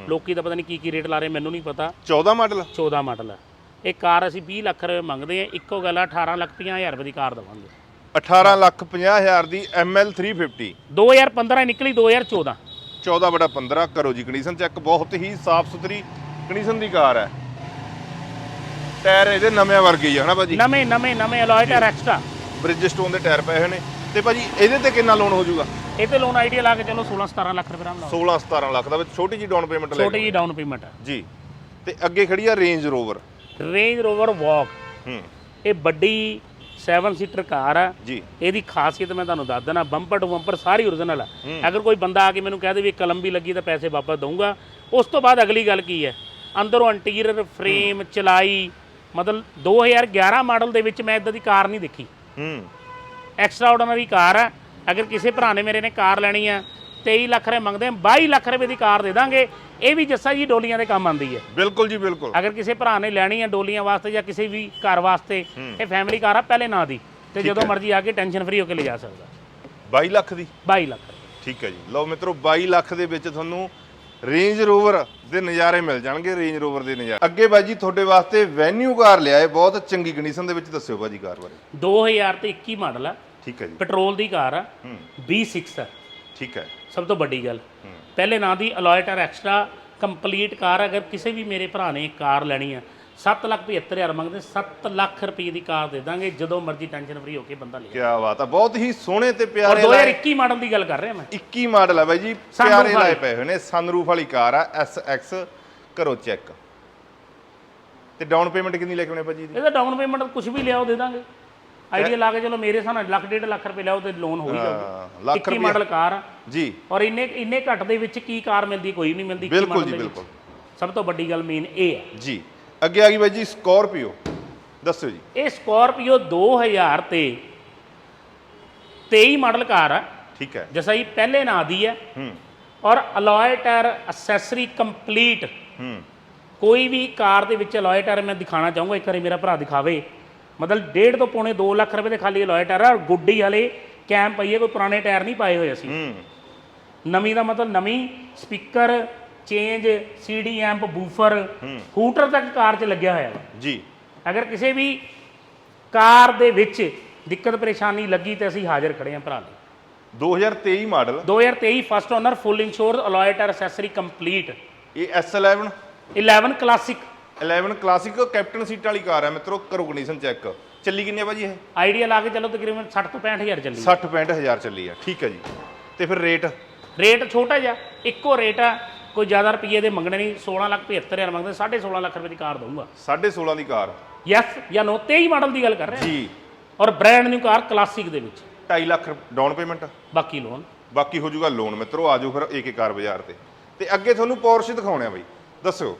ਲੋਕੀ ਤਾਂ ਪਤਾ ਨਹੀਂ ਕੀ ਕੀ ਰੇਟ ਲਾ ਰਹੇ ਮੈਨੂੰ ਨਹੀਂ ਪਤਾ। 14 ਮਾਡਲ 14 ਮਾਡਲ ਹੈ ਇਹ ਕਾਰ ਅਸੀਂ 20 ਲੱਖ ਰੁਪਏ ਮੰਗਦੇ ਆ ਇੱਕੋ ਗੱਲ ਆ 18 ਲੱਖ 50 ਹਜ਼ਾਰ ਰੁਪਏ ਦੀ ਕਾਰ ਦਵਾਂਗੇ। 18 ਲੱਖ 50 ਹਜ਼ਾਰ ਦੀ ML 350 2015 ਨਿਕਲੀ 2014 14 ਬੜਾ 15 ਕਰੋ ਜੀ ਕੰਡੀਸ਼ਨ ਚੈੱਕ ਬਹੁਤ ਹੀ ਸਾਫ਼ ਸੁਥਰੀ ਕੰਡੀਸ਼ਨ ਦੀ ਕਾਰ ਹੈ। ਟਾਇਰ ਇਹਦੇ ਨਵੇਂ ਵਰਗੇ ਹੀ ਆ ਹਨਾ ਭਾਜੀ? ਨਵੇਂ ਨਵੇਂ ਨਵੇਂ ਅਲੋਇਟਰ ਐਕਸਟਰਾ ਬ੍ਰਿਜਸਟੋਨ ਦੇ ਟਾਇਰ ਪਏ ਹੋਏ ਨੇ। ਤੇ ਭਾਜੀ ਇਹਦੇ ਤੇ ਕਿੰਨਾ ਲੋਨ ਹੋ ਜਾਊਗਾ? ਇਹ ਤੇ ਲੋਨ ਆਈਡੀਆ ਲਾ ਕੇ ਚਲੋ 16 17 ਲੱਖ ਰੁਪਏ ਦਾ 16 17 ਲੱਖ ਦਾ ਵਿੱਚ ਛੋਟੀ ਜੀ ਡਾਊਨ ਪੇਮੈਂਟ ਲੈ ਛੋਟੀ ਜੀ ਡਾਊਨ ਪੇਮੈਂਟ ਹੈ ਜੀ। ਤੇ ਅੱਗੇ ਖੜੀ ਆ ਰੇਂਜ ਰੋਵਰ ਰੇਂਜ ਰੋਵਰ ਵਾਕ ਹੂੰ। ਇਹ ਵੱਡੀ 7 ਸੀਟਰ ਕਾਰ ਆ। ਜੀ। ਇਹਦੀ ਖਾਸੀਅਤ ਮੈਂ ਤੁਹਾਨੂੰ ਦੱਸ ਦਿੰਦਾ ਬੰਪਰ ਟੂ ਬੰਪਰ ਸਾਰੀ ਓਰੀਜਨਲ ਆ। ਅਗਰ ਕੋਈ ਬੰਦਾ ਆ ਕੇ ਮੈਨੂੰ ਕਹਿ ਦੇ ਵੀ ਕਲਮ ਵੀ ਲੱਗੀ ਤਾਂ ਪੈਸੇ ਵਾਪਸ ਦਊਂਗਾ। ਉਸ ਤੋਂ ਬਾਅਦ ਅਗਲੀ ਗੱਲ ਕੀ ਹੈ? ਅੰਦਰੋਂ ਇੰਟੀਰੀਅਰ ਫਰੇਮ ਚਲਾਈ ਮਤਲਬ 2011 ਮਾਡਲ ਦੇ ਵਿੱਚ ਮੈਂ ਇਦਾਂ ਦੀ ਕਾਰ ਨਹੀਂ ਦੇਖੀ। ਹੂੰ। ਐਕਸਟਰਾ ਆਰਡੀਨਰੀ ਕਾਰ ਹੈ ਅਗਰ ਕਿਸੇ ਭਰਾ ਨੇ ਮੇਰੇ ਨੇ ਕਾਰ ਲੈਣੀ ਆ 23 ਲੱਖ ਰੁਪਏ ਮੰਗਦੇ ਆ 22 ਲੱਖ ਰੁਪਏ ਦੀ ਕਾਰ ਦੇ ਦਾਂਗੇ। ਇਹ ਵੀ ਜੱਸਾ ਜੀ ਡੋਲੀਆਂ ਦੇ ਕੰਮ ਆਉਂਦੀ ਹੈ। ਬਿਲਕੁਲ ਜੀ ਬਿਲਕੁਲ। ਅਗਰ ਕਿਸੇ ਭਰਾ ਨੇ ਲੈਣੀ ਹੈ ਡੋਲੀਆਂ ਵਾਸਤੇ ਜਾਂ ਕਿਸੇ ਵੀ ਘਰ ਵਾਸਤੇ ਇਹ ਫੈਮਿਲੀ ਕਾਰ ਆ ਪਹਿਲੇ ਨਾਂ ਦੀ ਤੇ ਜਦੋਂ ਮਰਜ਼ੀ ਆ ਕੇ ਟੈਨਸ਼ਨ ਫਰੀ ਹੋ ਕੇ ਲਿਜਾ ਸਕਦਾ। 22 ਲੱਖ ਦੀ? 22 ਲੱਖ। ਠੀਕ ਹੈ ਜੀ। ਲਓ ਮਿੱਤਰੋ 22 ਲੱਖ ਦੇ ਵਿੱਚ ਤੁਹਾਨੂੰ ਰੇਂਜ ਰੋਵਰ ਦੇ ਨਜ਼ਾਰੇ ਮਿਲ ਜਾਣਗੇ ਰੇਂਜ ਰੋਵਰ ਦੇ ਨਜ਼ਾਰੇ। ਅੱਗੇ ਬਾਈ ਜੀ ਤੁਹਾਡੇ ਵਾਸਤੇ ਵੈਨਿਊ ਕਾਰ ਲਿਆ ਹੈ ਬਹੁਤ ਚੰਗੀ ਕੰਡੀਸ਼ਨ ਦੇ ਵਿੱਚ ਦੱਸਿਓ ਬਾਜੀ ਕਾਰ ਬਾਰੇ। 2000 ਤੇ 21 ਮਾਡਲ ਆ। ਠੀਕ ਹੈ ਜੀ। ਪੈਟਰੋਲ ਦੀ ਕਾਰ ਆ। ਹੂੰ। B6 ਆ। ਠੀਕ ਹੈ। ਸਭ ਤੋਂ ਵੱਡੀ ਗੱਲ। ਪਹਿਲੇ ਨਾਂ ਦੀ ਅਲੋਇਟਰ ਐਕਸਟਰਾ ਕੰਪਲੀਟ ਕਾਰ ਅਗਰ ਕਿਸੇ ਵੀ ਮੇਰੇ ਭਰਾ ਨੇ ਕਾਰ ਲੈਣੀ ਆ 7 ਲੱਖ 75 ਹਜ਼ਾਰ ਮੰਗਦੇ 7 ਲੱਖ ਰੁਪਏ ਦੀ ਕਾਰ ਦੇ ਦਾਂਗੇ ਜਦੋਂ ਮਰਜ਼ੀ ਟੈਨਸ਼ਨ ਫਰੀ ਹੋ ਕੇ ਬੰਦਾ ਲੈ ਕੀ ਬਾਤ ਆ ਬਹੁਤ ਹੀ ਸੋਹਣੇ ਤੇ ਔਰ ਪਿਆਰੇ ਲਾਏ 2021 ਮਾਡਲ ਦੀ ਗੱਲ ਕਰ ਰਿਹਾ ਮੈਂ। 21 ਮਾਡਲ ਹੈ ਬਾਈ ਜੀ ਪਿਆਰੇ ਲਾਏ। ਪਏ ਹੋਏ ਨੇ ਸਨਰੂਫ ਵਾਲੀ ਕਾਰ ਆ SX ਕਰੋ ਚੈੱਕ ਤੇ ਡਾਊਨ ਪੇਮੈਂਟ ਕਿੰਨੀ ਲੈ ਕੇ ਆਉਣੇ ਭਾਜੀ ਇਹਦਾ? ਡਾਊਨ ਪੇਮੈਂਟ ਕੁਝ ਵੀ ਲਿਆਓ ਦੇ ਦਾਂਗੇ। ਆਈਡੀਆ ਲਾ ਕੇ ਚਲੋ ਮੇਰੇ ਹਿਸਾਬ ਨਾਲ ਲੱਖ ਡੇਢ ਲੱਖ ਰੁਪਏ ਲਿਆਓ ਤੇ ਲੋਨ ਹੋ ਹੀ ਹਾਂ, ਜਾਊਗਾ। ਲੱਖ 21 ਰੁਪਇਆ। Model car. ਆ ਜੀ। ਔਰ ਇੰਨੇ ਇੰਨੇ ਘੱਟ ਦੇ ਵਿੱਚ ਕੀ ਕਾਰ ਮਿਲਦੀ ਕੋਈ ਨਹੀਂ ਮਿਲਦੀ 21 ਬਿਲਕੁਲ model ਜੀ, ਦੇ ਵਿੱਚ। ਬਿਲਕੁਲ। ਸਭ ਤੋਂ ਵੱਡੀ ਗੱਲ ਮੇਨ ਇਹ ਹੈ। ਜੀ। ਅੱਗੇ ਆ ਗਈ ਬਾਈ ਜੀ ਸਕੋਰਪੀਓ ਦੱਸਿਓ ਜੀ। ਇਹ ਸਕਾਰਪੀਓ 2000 ਤੇ 23 ਮਾਡਲ ਕਾਰ ਆ। ਠੀਕ ਹੈ। ਜੈਸਾ ਹੀ ਪਹਿਲੇ ਨਾਂ ਦੀ ਹੈ। ਹੂੰ। ਔਰ ਅਲੋਏ ਟਾਇਰ ਅਸੈਸਰੀ ਕੰਪਲੀਟ ਹੂੰ। ਕੋਈ ਵੀ ਕਾਰ ਦੇ ਵਿੱਚ ਅਲੋਏ ਟਾਇਰ ਮੈਂ ਦਿਖਾਣਾ ਚਾਹੂੰਗਾ ਇੱਕ ਵਾਰੀ ਮੇਰਾ ਭਰਾ ਦਿਖਾਵੇ। ਮਤਲਬ ਡੇਢ ਤੋਂ ਪੌਣੇ 2 ਲੱਖ ਰੁਪਏ ਦੇ ਖਾਲੀ ਅਲੋਏ ਟਾਇਰ ਆ ਗੁੱਡੀ ਵਾਲੇ ਕੈਮ ਪਈਏ ਕੋਈ ਪੁਰਾਣੇ ਟਾਇਰ ਨਹੀਂ ਪਾਏ ਹੋਏ ਅਸੀਂ। ਹੂੰ। ਨਵੀਂ ਦਾ ਮਤਲਬ ਨਵੀਂ speaker change CD amp woofer hooter ਤੱਕ ਕਾਰ 'ਚ ਲੱਗਿਆ ਹੋਇਆ। ਜੀ। ਅਗਰ ਕਿਸੇ ਵੀ ਕਾਰ ਦੇ ਵਿੱਚ ਦਿੱਕਤ ਪਰੇਸ਼ਾਨੀ ਲੱਗੀ ਤੇ ਅਸੀਂ ਹਾਜ਼ਰ ਖੜੇ ਹਾਂ ਭਰਾ ਲਈ। 2023 model. 2023 first owner full insure alloy tyre accessory complete ਇਹ S11 11 classic 11 classic captain seat ਵਾਲੀ ਕਾਰ ਹੈ ਮਿੱਤਰੋ ਕਰੋ ਕੰਡੀਸ਼ਨ ਚੈੱਕ ਚੱਲੀ ਕਿੰਨੀ ਹੈ ਭਾਜੀ ਇਹ? ਆਈਡੀਆ ਲਾ ਕੇ ਚੱਲੋ ਤਕਰੀਬਨ 60 ਤੋਂ 65000 ਚੱਲੀ 60 65000 ਚੱਲੀ ਹੈ ਠੀਕ ਹੈ ਜੀ। ਤੇ ਫਿਰ ਰੇਟ ਰੇਟ ਛੋਟਾ ਜਿਹਾ ਇੱਕੋ ਰੇਟ ਆ ਕੋਈ ਜ਼ਿਆਦਾ ਰੁਪਏ ਦੇ ਮੰਗਣੇ ਨਹੀਂ 16 ਲੱਖ 75000 ਮੰਗਦੇ 16.5 ਲੱਖ ਰੁਪਏ ਦੀ ਕਾਰ ਦਊਂਗਾ। 16.5 ਦੀ ਕਾਰ। ਯੈਸ ਜਾਂ ਨੋ 23 ਮਾਡਲ ਦੀ ਗੱਲ ਕਰ ਰਹੇ ਜੀ। ਔਰ ਬ੍ਰਾਂਡ ਨਿਊ ਕਾਰ ਕਲਾਸਿਕ ਦੇ ਵਿੱਚ। 2.5 ਲੱਖ ਡਾਊਨ ਪੇਮੈਂਟ ਬਾਕੀ ਲੋਨ ਬਾਕੀ ਹੋ ਜਾਊਗਾ ਲੋਨ ਮਿੱਤਰੋ ਆਜੋ ਫਿਰ ਏਕੇ ਕਾਰ ਬਾਜ਼ਾਰ ਤੇ। ਤੇ ਅੱਗੇ ਤੁਹਾਨੂੰ ਪੋਰਸ਼ ਦਿਖਾਉਣੇ ਆ ਬਾਈ। ਦੱਸਿਓ।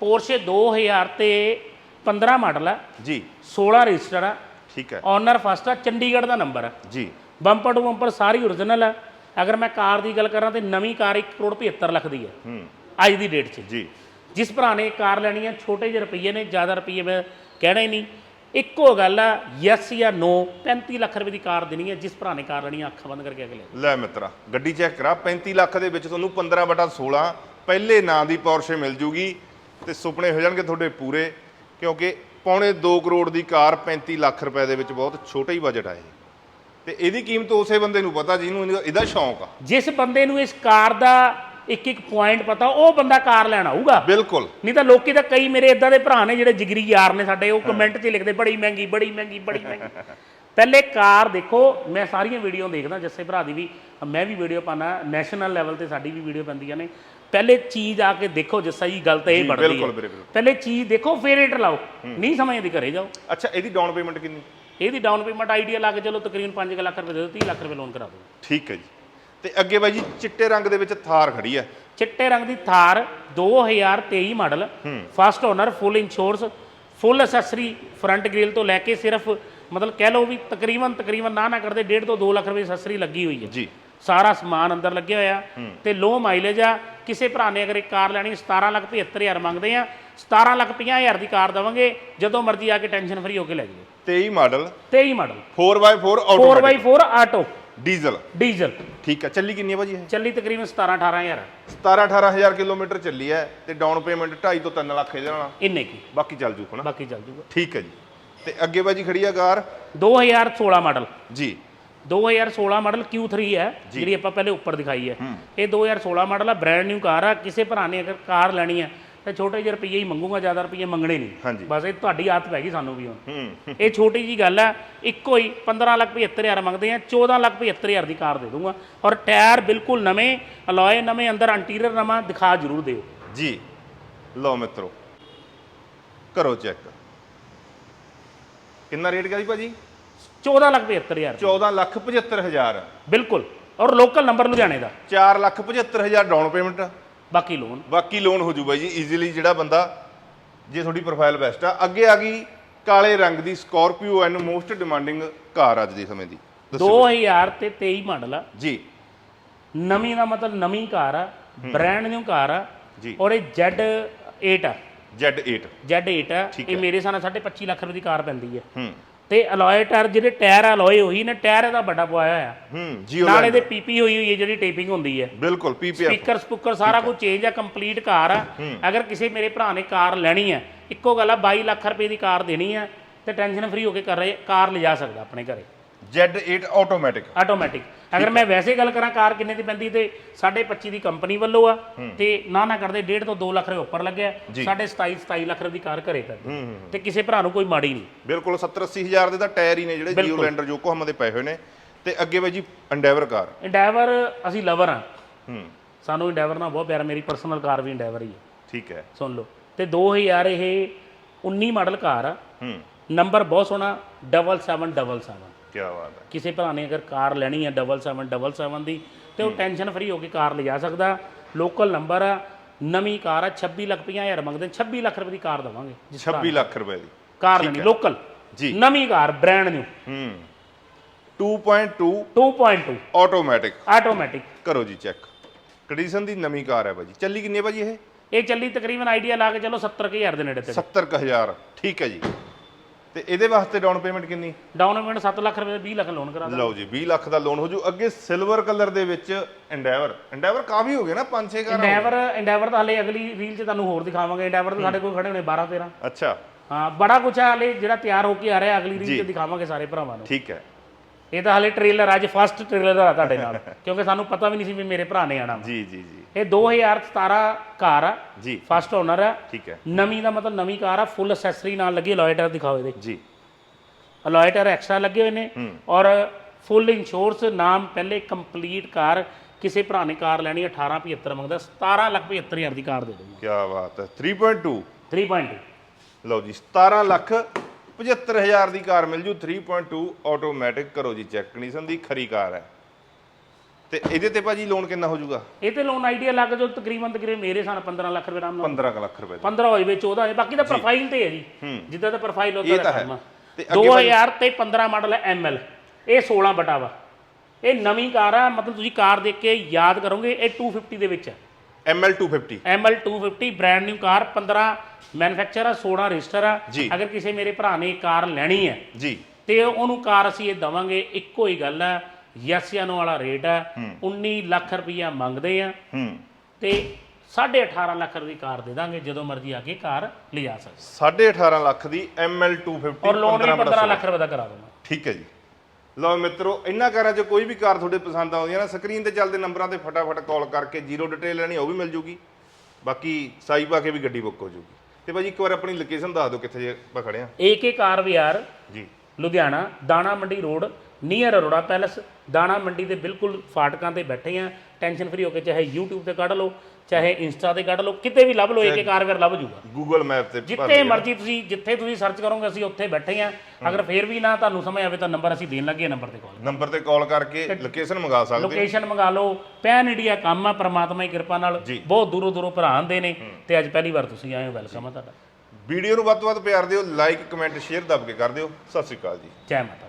ਪੋਰਸ਼ੇ 2000 ਤੇ 15 ਮਾਡਲ ਆ। ਜੀ। 16 ਰਜਿਸਟਰ ਆ। ਠੀਕ ਹੈ। ਓਨਰ ਫਸਟ ਆ ਚੰਡੀਗੜ੍ਹ ਦਾ ਨੰਬਰ ਆ। ਜੀ। ਬੰਪਰ ਟੂ ਬੰਪਰ ਸਾਰੀ ਓਰੀਜਨਲ ਆ। ਅਗਰ ਮੈਂ ਕਾਰ ਦੀ ਗੱਲ ਕਰਾਂ ਤੇ ਨਵੀਂ ਕਾਰ 1 ਕਰੋੜ 75 ਲੱਖ ਦੀ ਹੈ ਹੂੰ। ਅੱਜ ਦੀ ਡੇਟ 'ਚ। ਜੀ। ਜਿਸ ਭਰਾ ਨੇ ਕਾਰ ਲੈਣੀ ਹੈ ਛੋਟੇ ਜਿਹੇ ਰੁਪਈਏ ਨੇ ਜ਼ਿਆਦਾ ਰੁਪਈਏ ਮੈਂ ਕਹਿਣਾ ਹੀ ਨਹੀਂ। ਇੱਕੋ ਗੱਲ ਆ ਯੈਸ ਜਾਂ ਨੋ 35 ਲੱਖ ਰੁਪਏ ਦੀ ਕਾਰ ਦੇਣੀ ਹੈ ਜਿਸ ਭਰਾ ਨੇ ਕਾਰ ਲੈਣੀ ਹੈ ਅੱਖਾਂ ਬੰਦ ਕਰਕੇ ਅਗਲੇ। ਲੈ ਮਿੱਤਰਾ ਗੱਡੀ ਚੈੱਕ ਕਰਾ 35 ਲੱਖ ਦੇ ਵਿੱਚ ਤੁਹਾਨੂੰ 15 ਬਟਾ 16 ਪਹਿਲੇ ਨਾਂ ਦੀ ਪੋਰਸ਼ੇ ਮਿਲ ਜੂਗੀ। ਤੇ ਸੁਪਨੇ ਹੋ ਜਾਣਗੇ ਤੁਹਾਡੇ ਪੂਰੇ ਕਿਉਂਕਿ ਪੌਣੇ 2 ਕਰੋੜ ਦੀ ਕਾਰ 35 ਲੱਖ ਰੁਪਏ ਦੇ ਵਿੱਚ ਬਹੁਤ ਛੋਟਾ ਹੀ ਬਜਟ ਆ ਇਹ। ਤੇ ਇਹਦੀ ਕੀਮਤ ਉਸੇ ਬੰਦੇ ਨੂੰ ਪਤਾ ਜਿਹਨੂੰ ਇਹਦਾ- ਇਹਦਾ ਸ਼ੌਂਕ ਆ। ਜਿਸ ਬੰਦੇ ਨੂੰ ਇਸ ਕਾਰ ਦਾ ਇੱਕ ਇੱਕ ਪੁਆਇੰਟ ਪਤਾ ਉਹ ਬੰਦਾ ਕਾਰ ਲੈਣ ਆਊਗਾ। ਬਿਲਕੁਲ। ਨਹੀਂ ਤਾਂ ਲੋਕੀ ਤਾਂ ਕਈ ਮੇਰੇ ਇਦਾਂ ਦੇ ਭਰਾ ਨੇ ਜਿਹੜੇ ਜਿਗਰੀ ਯਾਰ ਨੇ ਸਾਡੇ ਉਹ ਕਮੈਂਟ 'ਚ ਲਿਖਦੇ ਬੜੀ ਮਹਿੰਗੀ ਬੜੀ ਮਹਿੰਗੀ ਬੜੀ ਮਹਿੰਗੀ। ਪਹਿਲੇ ਕਾਰ ਦੇਖੋ ਮੈਂ ਸਾਰੀਆਂ ਵੀਡੀਓ ਦੇਖਦਾ ਜੱਸੇ ਭਰਾ ਦੀ ਵੀ ਮੈਂ ਵੀ ਵੀਡੀਓ ਪਾਣਾ ਨੈਸ਼ਨਲ ਲੈਵਲ ਤੇ ਸਾਡੀ ਵੀ ਵੀਡੀਓ ਪੈਂਦੀਆਂ ਨੇ। ਪਹਿਲੇ ਚੀਜ਼ ਆ ਕੇ ਦੇਖੋ ਜੀ ਗੱਲ ਤਾਂ ਇਹ ਬਣਦੀ ਬਿਲਕੁਲ ਹੈ। ਵੀਰੇ, ਬਿਲਕੁਲ। ਪਹਿਲੇ ਚੀਜ਼ ਦੇਖੋ ਫੇਰ ਰੇਟ ਲਾਓ। ਨਹੀਂ ਸਮਝਦੇ ਘਰੇ ਜਾਓ। ਅੱਛਾ ਇਹਦੀ ਡਾਊਨ ਪੇਮੈਂਟ ਕਿੰਨੀ? ਇਹਦੀ ਡਾਊਨ ਪੇਮੈਂਟ ਆਈਡੀਆ ਲਾ ਕੇ ਚਲੋ ਤਕਰੀਬਨ 5 ਲੱਖ ਰੁਪਏ ਦੇ ਦਿਓ 30 ਲੱਖ ਰੁਪਏ ਲੋਨ ਕਰਾ ਦਿਓ। ਠੀਕ ਹੈ ਜੀ। ਤੇ ਅੱਗੇ ਬਾਈ ਜੀ ਚਿੱਟੇ ਰੰਗ ਦੇ ਵਿੱਚ ਥਾਰ ਖੜੀ ਹੈ। ਚਿੱਟੇ ਰੰਗ ਦੀ Thar 2023 model first owner full insurance full accessory front grill ਤੋਂ ਲੈ ਕੇ ਸਿਰਫ ਮਤਲਬ ਕਹਿ ਲਓ ਵੀ ਤਕਰੀਬਨ ਤਕਰੀਬਨ ਨਾ ਨਾ ਕਰਦੇ 1.5 ਤੋਂ 2 ਲੱਖ ਰੁਪਏ ਅਸੈਸਰੀ ਲੱਗੀ ਹੋਈ ਹੈ। ਜੀ। ਸਾਰਾ ਸਮਾਨ ਅੰਦਰ ਲੱਗਿਆ ਹੋਇਆ। ਤੇ ਲੋ ਮਾਈਲੇਜ ਆ। ਕਿਸੇ ਭਰਾ ਨੇ ਅਗਰ ਇੱਕ ਕਾਰ ਲੈਣੀ 17 ਲੱਖ 75000 ਮੰਗਦੇ ਆ। 17 ਲੱਖ 50000 ਦੀ ਕਾਰ ਦਵਾਂਗੇ ਜਦੋਂ ਮਰਜ਼ੀ ਆ ਕੇ ਟੈਨਸ਼ਨ ਫਰੀ ਹੋ ਕੇ ਲੈ ਜਾਓ 23 model. 23 model. 4x4 automatic 4x4 auto diesel diesel ਠੀਕ ਹੈ ਚੱਲੀ ਕਿੰਨੀ ਹੈ ਭਾਜੀ ਇਹ? ਚੱਲੀ ਤਕਰੀਬਨ 17 18000 17 18000 ਕਿਲੋਮੀਟਰ ਚੱਲੀ ਹੈ ਤੇ ਡਾਊਨ ਪੇਮੈਂਟ 2.5 ਤੋਂ 3 ਲੱਖ ਇਹਦੇ ਨਾਲ। ਇੰਨੇ ਕੀ? ਬਾਕੀ ਚੱਲ ਜੂ ਹਨਾ ਬਾਕੀ ਚੱਲ ਜੂਗਾ। ਠੀਕ ਹੈ ਜੀ। ਤੇ ਅੱਗੇ ਭਾਜੀ ਖੜੀ ਆ ਕਾਰ? 2016 ਮਾਡਲ। ਜੀ। 2016 ਮਾਡਲ Q3 ਹੈ ਜਿਹੜੀ ਆਪਾਂ ਪਹਿਲੇ ਉੱਪਰ ਦਿਖਾਈ ਹੈ। ਇਹ 2016 ਮਾਡਲ ਆ ਬ੍ਰਾਂਡ ਨਿਊ ਕਾਰ ਆ। ਕਿਸੇ ਭਰਾ ਨੇ ਅਗਰ ਕਾਰ ਲੈਣੀ ਹੈ ਤਾਂ ਛੋਟੇ ਜਿਹੇ ਰੁਪਈਏ ਹੀ ਮੰਗੂਗਾ ਜ਼ਿਆਦਾ ਰੁਪਈਏ ਮੰਗਣੇ ਨਹੀਂ। ਬਸ ਇਹ ਤੁਹਾਡੀ ਆਦਤ ਪੈ ਗਈ ਸਾਨੂੰ ਵੀ ਹੁਣ। ਇਹ ਛੋਟੀ ਜੀ ਗੱਲ ਹੈ ਇੱਕੋ ਹੀ 15 ਲੱਖ 75000 ਮੰਗਦੇ ਆ 14 ਲੱਖ 75000 ਦੀ ਕਾਰ ਦੇ ਦੂੰਗਾ ਔਰ ਟਾਇਰ ਬਿਲਕੁਲ ਨਵੇਂ ਅਲੋਏ ਨਵੇਂ ਅੰਦਰ ਇੰਟੀਰੀਅਰ ਨਵਾਂ ਦਿਖਾ ਜ਼ਰੂਰ ਦਿਓ। ਜੀ। ਲਓ ਮਿੱਤਰੋ ਕਰੋ ਚੈੱਕ ਕਿੰਨਾ ਰੇਟ ਗਿਆ ਜੀ ਭਾਜੀ? 14 ਲੱਖ 75000 14 ਲੱਖ 75 ਹਜ਼ਾਰ ਬਿਲਕੁਲ ਔਰ ਲੋਕਲ ਨੰਬਰ ਲੁਧਿਆਣੇ ਦਾ 4 ਲੱਖ 75 ਹਜ਼ਾਰ ਡਾਊਨ ਪੇਮੈਂਟ ਬਾਕੀ ਲੋਨ ਬਾਕੀ ਲੋਨ ਹੋ ਜੂ ਬਾਈ ਜੀ ਈਜ਼ੀਲੀ ਜਿਹੜਾ ਬੰਦਾ ਜੇ ਤੁਹਾਡੀ ਪ੍ਰੋਫਾਈਲ ਬੈਸਟ ਆ ਅੱਗੇ ਆ ਗਈ ਕਾਲੇ ਰੰਗ ਦੀ Scorpio N most demanding car ਅੱਜ ਦੇ ਸਮੇਂ ਦੀ ਦੱਸੋ 2000 ਤੇ 23 ਮਾਡਲ ਆ ਜੀ ਨਵੀਂ ਦਾ ਮਤਲਬ ਨਵੀਂ ਕਾਰ ਆ ਬ੍ਰਾਂਡ ਨਿਊ ਕਾਰ ਆ ਜੀ। ਔਰ ਇਹ Z8 ਆ Z8 Z8 ਆ ਇਹ ਮੇਰੇ ਨਾਲ 25 ਲੱਖ ਰੁਪਏ ਦੀ ਕਾਰ ਪੈਂਦੀ ਹੈ ਹੂੰ ਤੇ ਅਲੋਏ ਟਾਇਰ ਜਿਹੜੇ ਟਾਇਰ ਅਲੋਏ ਉਹੀ ਨੇ ਟਾਇਰ ਇਹਦਾ ਵੱਡਾ ਪਵਾਇਆ ਹੋਇਆ। ਹੂੰ ਜੀਓ ਨਾਲ ਇਹਦੇ ਪੀਪੀ ਹੋਈ ਹੋਈ ਹੈ ਜਿਹੜੀ ਟੇਪਿੰਗ ਹੁੰਦੀ ਹੈ। ਬਿਲਕੁਲ ਪੀਪੀਐਫ ਸਪੀਕਰ ਸਪੂਕਰ ਸਾਰਾ ਕੁਝ ਚੇਂਜ ਆ ਕੰਪਲੀਟ ਕਾਰ ਆ। ਅਗਰ ਕਿਸੇ ਮੇਰੇ ਭਰਾ ਨੇ ਕਾਰ ਲੈਣੀ ਹੈ ਇੱਕੋ ਗੱਲ ਆ 22 ਲੱਖ ਰੁਪਏ ਦੀ ਕਾਰ ਦੇਣੀ ਹੈ ਤੇ ਟੈਨਸ਼ਨ ਫਰੀ ਹੋ ਕੇ ਕਰ ਰਹੇ ਕਾਰ ਲਿਜਾ ਸਕਦਾ ਆਪਣੇ ਘਰੇ। Z8 ਆਟੋਮੈਟਿਕ ਆਟੋਮੈਟਿਕ ਅਗਰ ਮੈਂ ਵੈਸੇ ਗੱਲ ਕਰਾਂ ਕਾਰ ਕਿੰਨੇ ਦੀ ਪੈਂਦੀ ਤੇ 25 ਦੀ ਕੰਪਨੀ ਵੱਲੋਂ ਆ ਤੇ ਨਾ ਨਾ ਕਰਦੇ 1.5 ਤੋਂ 2 ਲੱਖ ਰੁਪਏ ਉੱਪਰ ਲੱਗਿਆ। ਸਾਡੇ 27 27 ਲੱਖ ਰੁਪਏ ਦੀ ਕਾਰ ਘਰੇ ਹੂੰ ਤੇ ਕਿਸੇ ਭਰਾ ਨੂੰ ਕੋਈ ਮਾੜੀ ਨਹੀਂ। ਬਿਲਕੁਲ 70 80 ਹਜ਼ਾਰ ਦੇ ਤਾਂ ਟਾਇਰ ਹੀ ਨੇ ਜਿਹੜੇ ਜੀਓ ਲੈਂਡਰ ਜੋ ਕੋਹਮ ਦੇ ਪਏ ਹੋਏ ਨੇ। ਤੇ ਅੱਗੇ ਬਾਈ ਜੀ ਅੰਡੈਵਰ ਕਾਰ। ਇੰਡੈਵਰ ਅਸੀਂ ਲਵਰ ਆ ਸਾਨੂੰ ਇੰਡੈਵਰ ਨਾਲ ਬਹੁਤ ਪਿਆਰ ਮੇਰੀ ਪਰਸਨਲ ਕਾਰ ਵੀ ਇੰਡੈਵਰ ਹੀ ਹੈ। ਠੀਕ ਹੈ। ਸੁਣ ਲਓ। ਤੇ 2000 ਇਹ 19 ਮਾਡਲ ਕਾਰ ਆ। ਨੰਬਰ ਬਹੁਤ ਸੋਹਣਾ 7777 ਕੀ ਬਾਤ ਹੈ। ਕਿਸੇ ਭਰਾ ਨੇ ਅਗਰ ਕਾਰ ਲੈਣੀ ਹੈ 7777 ਦੀ ਤੇ ਉਹ ਟੈਨਸ਼ਨ ਫਰੀ ਹੋ ਕੇ ਕਾਰ ਲਿਜਾ ਸਕਦਾ। ਲੋਕਲ ਨੰਬਰ ਆ ਨਵੀਂ ਕਾਰ ਆ 26 ਲੱਖ 50000 ਮੰਗਦੇ 26 ਲੱਖ ਰੁਪਏ ਦੀ ਕਾਰ ਦਵਾਂਗੇ ਜਿਸ ਭਰਾ 26 ਲੱਖ ਰੁਪਏ ਦੀ। ਕਾਰ ਲੈਣੀ ਲੋਕਲ ਜੀ। ਨਵੀਂ ਕਾਰ ਬ੍ਰਾਂਡ ਨਿਊ ਹੂੰ। 2.2 2.2 ਆਟੋਮੈਟਿਕ ਆਟੋਮੈਟਿਕ ਕਰੋ ਜੀ ਚੈੱਕ ਕੰਡੀਸ਼ਨ ਦੀ ਨਵੀਂ ਕਾਰ ਹੈ ਭਾਜੀ। ਚੱਲੀ ਕਿੰਨੀ ਹੈ ਭਾਜੀ ਇਹ? ਇਹ ਚੱਲੀ ਤਕਰੀਬਨ ਆਈਡੀਆ ਲਾ ਕੇ ਚਲੋ 70000 ਦੇ ਨੇੜੇ ਤੇ 70000 ਠੀਕ ਹੈ ਜੀ। ਤੇ ਇਹਦੇ ਵਾਸਤੇ ਡਾਊਨ ਪੇਮੈਂਟ ਕਿੰਨੀ? ਡਾਊਨ ਪੇਮੈਂਟ 7 ਲੱਖ ਰੁਪਏ 20 ਲੱਖ ਲੋਨ ਕਰਾ ਦਾਂ ਲਓ ਜੀ 20 ਲੱਖ ਦਾ ਲੋਨ ਹੋ ਜੂ। ਅੱਗੇ ਸਿਲਵਰ ਕਲਰ ਦੇ ਵਿੱਚ ਐਂਡੈਵਰ ਐਂਡੈਵਰ ਕਾਫੀ ਹੋ ਗਏ ਨਾ 5-6 ਕਾਰਾਂ ਇੰਡੈਵਰ ਇੰਡੈਵਰ ਤਾਂ ਹਲੇ ਅਗਲੀ ਰੀਲ 'ਚ ਤੁਹਾਨੂੰ ਹੋਰ ਦਿਖਾਵਾਂਗੇ। ਇੰਡੈਵਰ ਤਾਂ ਸਾਡੇ ਕੋਲ ਖੜੇ ਹੋਣੇ 12 13 ਅੱਛਾ। ਹਾਂ ਬੜਾ ਕੁਛ ਹੈ ਹਲੇ ਜਿਹੜਾ ਤਿਆਰ ਹੋ ਕੇ ਆ ਰਿਹਾ ਅਗਲੀ ਰੀਲ 'ਚ ਦਿਖਾਵਾਂਗੇ ਸਾਰੇ ਭਰਾਵਾਂ ਨੂੰ। ਠੀਕ ਹੈ। ਇਹ ਤਾਂ ਹਲੇ ਟ੍ਰੇਲਰ ਅੱਜ ਫਸਟ ਟ੍ਰੇਲਰ ਆ ਤੁਹਾਡੇ ਨਾਲ। ਕਿਉਂਕਿ ਸਾਨੂੰ ਪਤਾ ਵੀ ਨਹੀਂ ਸੀ ਵੀ ਮੇਰੇ ਭਰਾ ਨੇ ਆਣਾ ਜੀ ਜੀ ਜੀ। ਇਹ 2017 ਕਾਰ ਆ ਜੀ। ਫਸਟ ਓਨਰ ਆ। ਠੀਕ ਹੈ। ਨਵੀਂ ਦਾ ਮਤਲਬ ਨਵੀਂ ਕਾਰ ਆ ਫੁੱਲ ਅਸੈਸਰੀ ਨਾਲ ਲੱਗੀ ਅਲੋਇਟਰ ਦਿਖਾਓ ਇਹਦੇ। ਜੀ। ਅਲੋਇਟਰ ਐਕਸਟਰਾ ਲੱਗੇ ਹੋਏ ਨੇ ਔਰ ਫੁੱਲ ਇੰਸ਼ੋਰੈਂਸ ਨਾਮ ਪਹਿਲੇ ਕੰਪਲੀਟ ਕਾਰ ਕਿਸੇ ਭਰਾ ਨੇ ਕਾਰ ਲੈਣੀ 1875 ਮੰਗਦਾ 17 ਲੱਖ 75000 ਦੀ ਕਾਰ ਦੇ ਦੂੰਗਾ ਕੀ ਬਾਤ ਹੈ। 3.2 3.2 ਲਓ ਜੀ 17 ਲੱਖ 75000 ਦੀ ਕਾਰ ਮਿਲ ਜੂ। 3.2 ਆਟੋਮੈਟਿਕ ਕਰੋ ਜੀ ਚੈੱਕ ਕੰਡੀਸ਼ਨ ਦੀ ਖਰੀ ਕਾਰ ਹੈ। ਤੇ ਇਹਦੇ ਤੇ ਭਾਜੀ ਲੋਨ ਕਿੰਨਾ ਹੋ ਜਾਊਗਾ? ਇਹ ਤੇ ਲੋਨ ਆਈਡੀਆ ਲੱਗ ਜੋ ਤਕਰੀਬਨ ਤਕਰੀਬਨ ਮੇਰੇ ਸਾਨ 15 ਲੱਖ ਰੁਪਏ ਨਾਲ 15 ਕੁ ਲੱਖ ਰੁਪਏ ਦਾ। 15 ਹੋਏ ਵਿੱਚ 14 ਹੋਏ ਬਾਕੀ ਤਾਂ ਪ੍ਰੋਫਾਈਲ ਤੇ ਹੈ ਜੀ। ਜਿੱਦਾਂ ਦਾ ਪ੍ਰੋਫਾਈਲ ਇਹ ਉਹਦਾ ਤਾਂ ਦਾ ਹੈ। ਤੇ 2000 ਤੇ 15 ਮਾਡਲ ਹੈ ਐਮਐਲ ਇਹ 16 ਬਟਾ ਵਾ। ਇਹ ਨਵੀਂ ਕਾਰ ਆ ਮਤਲਬ ਤੁਸੀਂ ਕਾਰ ਦੇਖ ਕੇ ਯਾਦ ਕਰੋਗੇ ਇਹ 250 ਦੇ ਵਿੱਚ ਹੈ। ML 250 ML 250 brand new car 15 manufacture ਆ 16 ਰਜਿਸਟਰ ਆ। ਅਗਰ ਕਿਸੇ ਮੇਰੇ ਭਰਾ ਨੇ ਕਾਰ ਲੈਣੀ ਹੈ ਜੀ। ਤੇ ਉਹਨੂੰ ਕਾਰ ਅਸੀਂ ਇਹ ਦਵਾਂਗੇ ਇੱਕੋ ਹੀ ਗੱਲ ਹੈ। ਯਸਿਆਨੋ ਵਾਲਾ ਰੇਟ ਹੈ 19 ਲੱਖ ਰੁਪਈਆ ਮੰਗਦੇ ਆ। ਤੇ 18.5 ਲੱਖ ਦੀ ਕਾਰ ਦੇ ਦਾਂਗੇ ਜਦੋਂ ਮਰਜ਼ੀ ਆ ਕੇ ਕਾਰ ਲਿਜਾ ਸਕਦੇ। 18.5 ਲੱਖ ਦੀ ML 250 ਔਰ ਲੋਨ ਵੀ 15 15 ਲੱਖ ਰੁਪਏ ਦਾ ਕਰਾ ਦੇਣਾ ਠੀਕ ਹੈ ਜੀ। ਲਓ ਮਿੱਤਰੋ ਇਹਨਾਂ ਕਾਰਾਂ 'ਚ ਕੋਈ ਵੀ ਕਾਰ ਤੁਹਾਡੇ ਪਸੰਦ ਆਉਂਦੀ ਹੈ ਨਾ ਸਕਰੀਨ ਤੇ ਚੱਲਦੇ ਨੰਬਰਾਂ ਤੇ ਫਟਾਫਟ ਕਾਲ ਕਰਕੇ ਜ਼ੀਰੋ ਡਿਟੇਲ ਲੈਣੀ ਉਹ ਵੀ ਮਿਲ ਜੂਗੀ। ਬਾਕੀ ਸਾਈ ਪਾ ਕੇ ਵੀ ਗੱਡੀ ਬੁੱਕ ਹੋ ਜੂਗੀ। ਤੇ ਭਾਜੀ ਇੱਕ ਵਾਰ ਆਪਣੀ ਲੋਕੇਸ਼ਨ ਦੱਸ ਦਿਓ ਕਿੱਥੇ ਜੇ ਆਪਾਂ ਖੜੇ ਆ। ਏਕੇ ਕਾਰ ਵਿਹਾਰ ਜੀ। ਲੁਧਿਆਣਾ ਦਾਣਾ ਮੰਡੀ ਰੋਡ ਨੀਅਰ ਅਰੋੜਾ ਪੈਲਸ ਦਾਣਾ ਮੰਡੀ ਦੇ ਬਿਲਕੁਲ ਫਾਟਕਾਂ ਤੇ ਬੈਠੇ ਆ। ਟੈਨਸ਼ਨ ਫਰੀ ਹੋ ਕੇ ਚਾਹੇ YouTube ਤੇ ਕੱਢ ਲਓ ਚਾਹੇ ਇੰਸਟਾ ਤੇ ਕੱਢ ਲਓ ਕਿਤੇ ਵੀ ਲੱਭ ਲਓ ਏਕੇ ਕਾਰ ਵਿਹਾਰ ਲੱਭ ਜੂਗਾ। ਗੂਗਲ ਮੈਪ ਤੇ ਜਿੱਥੇ। ਮਰਜ਼ੀ ਤੁਸੀਂ ਜਿੱਥੇ ਤੁਸੀਂ ਸਰਚ ਕਰੋਗੇ ਅਸੀਂ ਉੱਥੇ ਬੈਠੇ ਆ। ਅਗਰ ਫੇਰ ਵੀ ਨਾ ਤੁਹਾਨੂੰ ਸਮਝ ਆਵੇ ਤਾਂ ਨੰਬਰ ਅਸੀਂ ਦੇਣ ਲੱਗੇ ਨੰਬਰ ਤੇ ਕਾਲ ਨੰਬਰ ਤੇ ਕਾਲ ਕਰਕੇ ਲੋਕੇਸ਼ਨ ਮੰਗਾ ਸਕਦੇ ਹੋ। ਲੋਕੇਸ਼ਨ ਮੰਗਾ ਲਓ। ਪੈਨ ਇੰਡੀਆ ਕੰਮ ਆ ਪ੍ਰਮਾਤਮਾ ਦੀ ਕਿਰਪਾ ਨਾਲ। ਬਹੁਤ ਦੂਰੋਂ ਦੂਰੋਂ ਭਰਾ ਆਉਂਦੇ ਨੇ ਤੇ ਅੱਜ ਪਹਿਲੀ ਵਾਰ ਤੁਸੀਂ ਆਏ ਹੋ ਵੈਲਕਮ ਆ ਤੁਹਾਡਾ। ਵੀਡੀਓ ਨੂੰ ਵੱਧ ਤੋਂ ਵੱਧ ਪਿਆਰ ਦਿਓ ਲਾਈਕ ਕਮੈਂਟ ਸ਼ੇਅਰ ਦੱਬ ਕੇ ਕਰ ਦਿਓ। ਸਤਿ ਸ਼੍ਰੀ ਅਕਾਲ ਜੀ। ਜੈ ਮਾਤਾ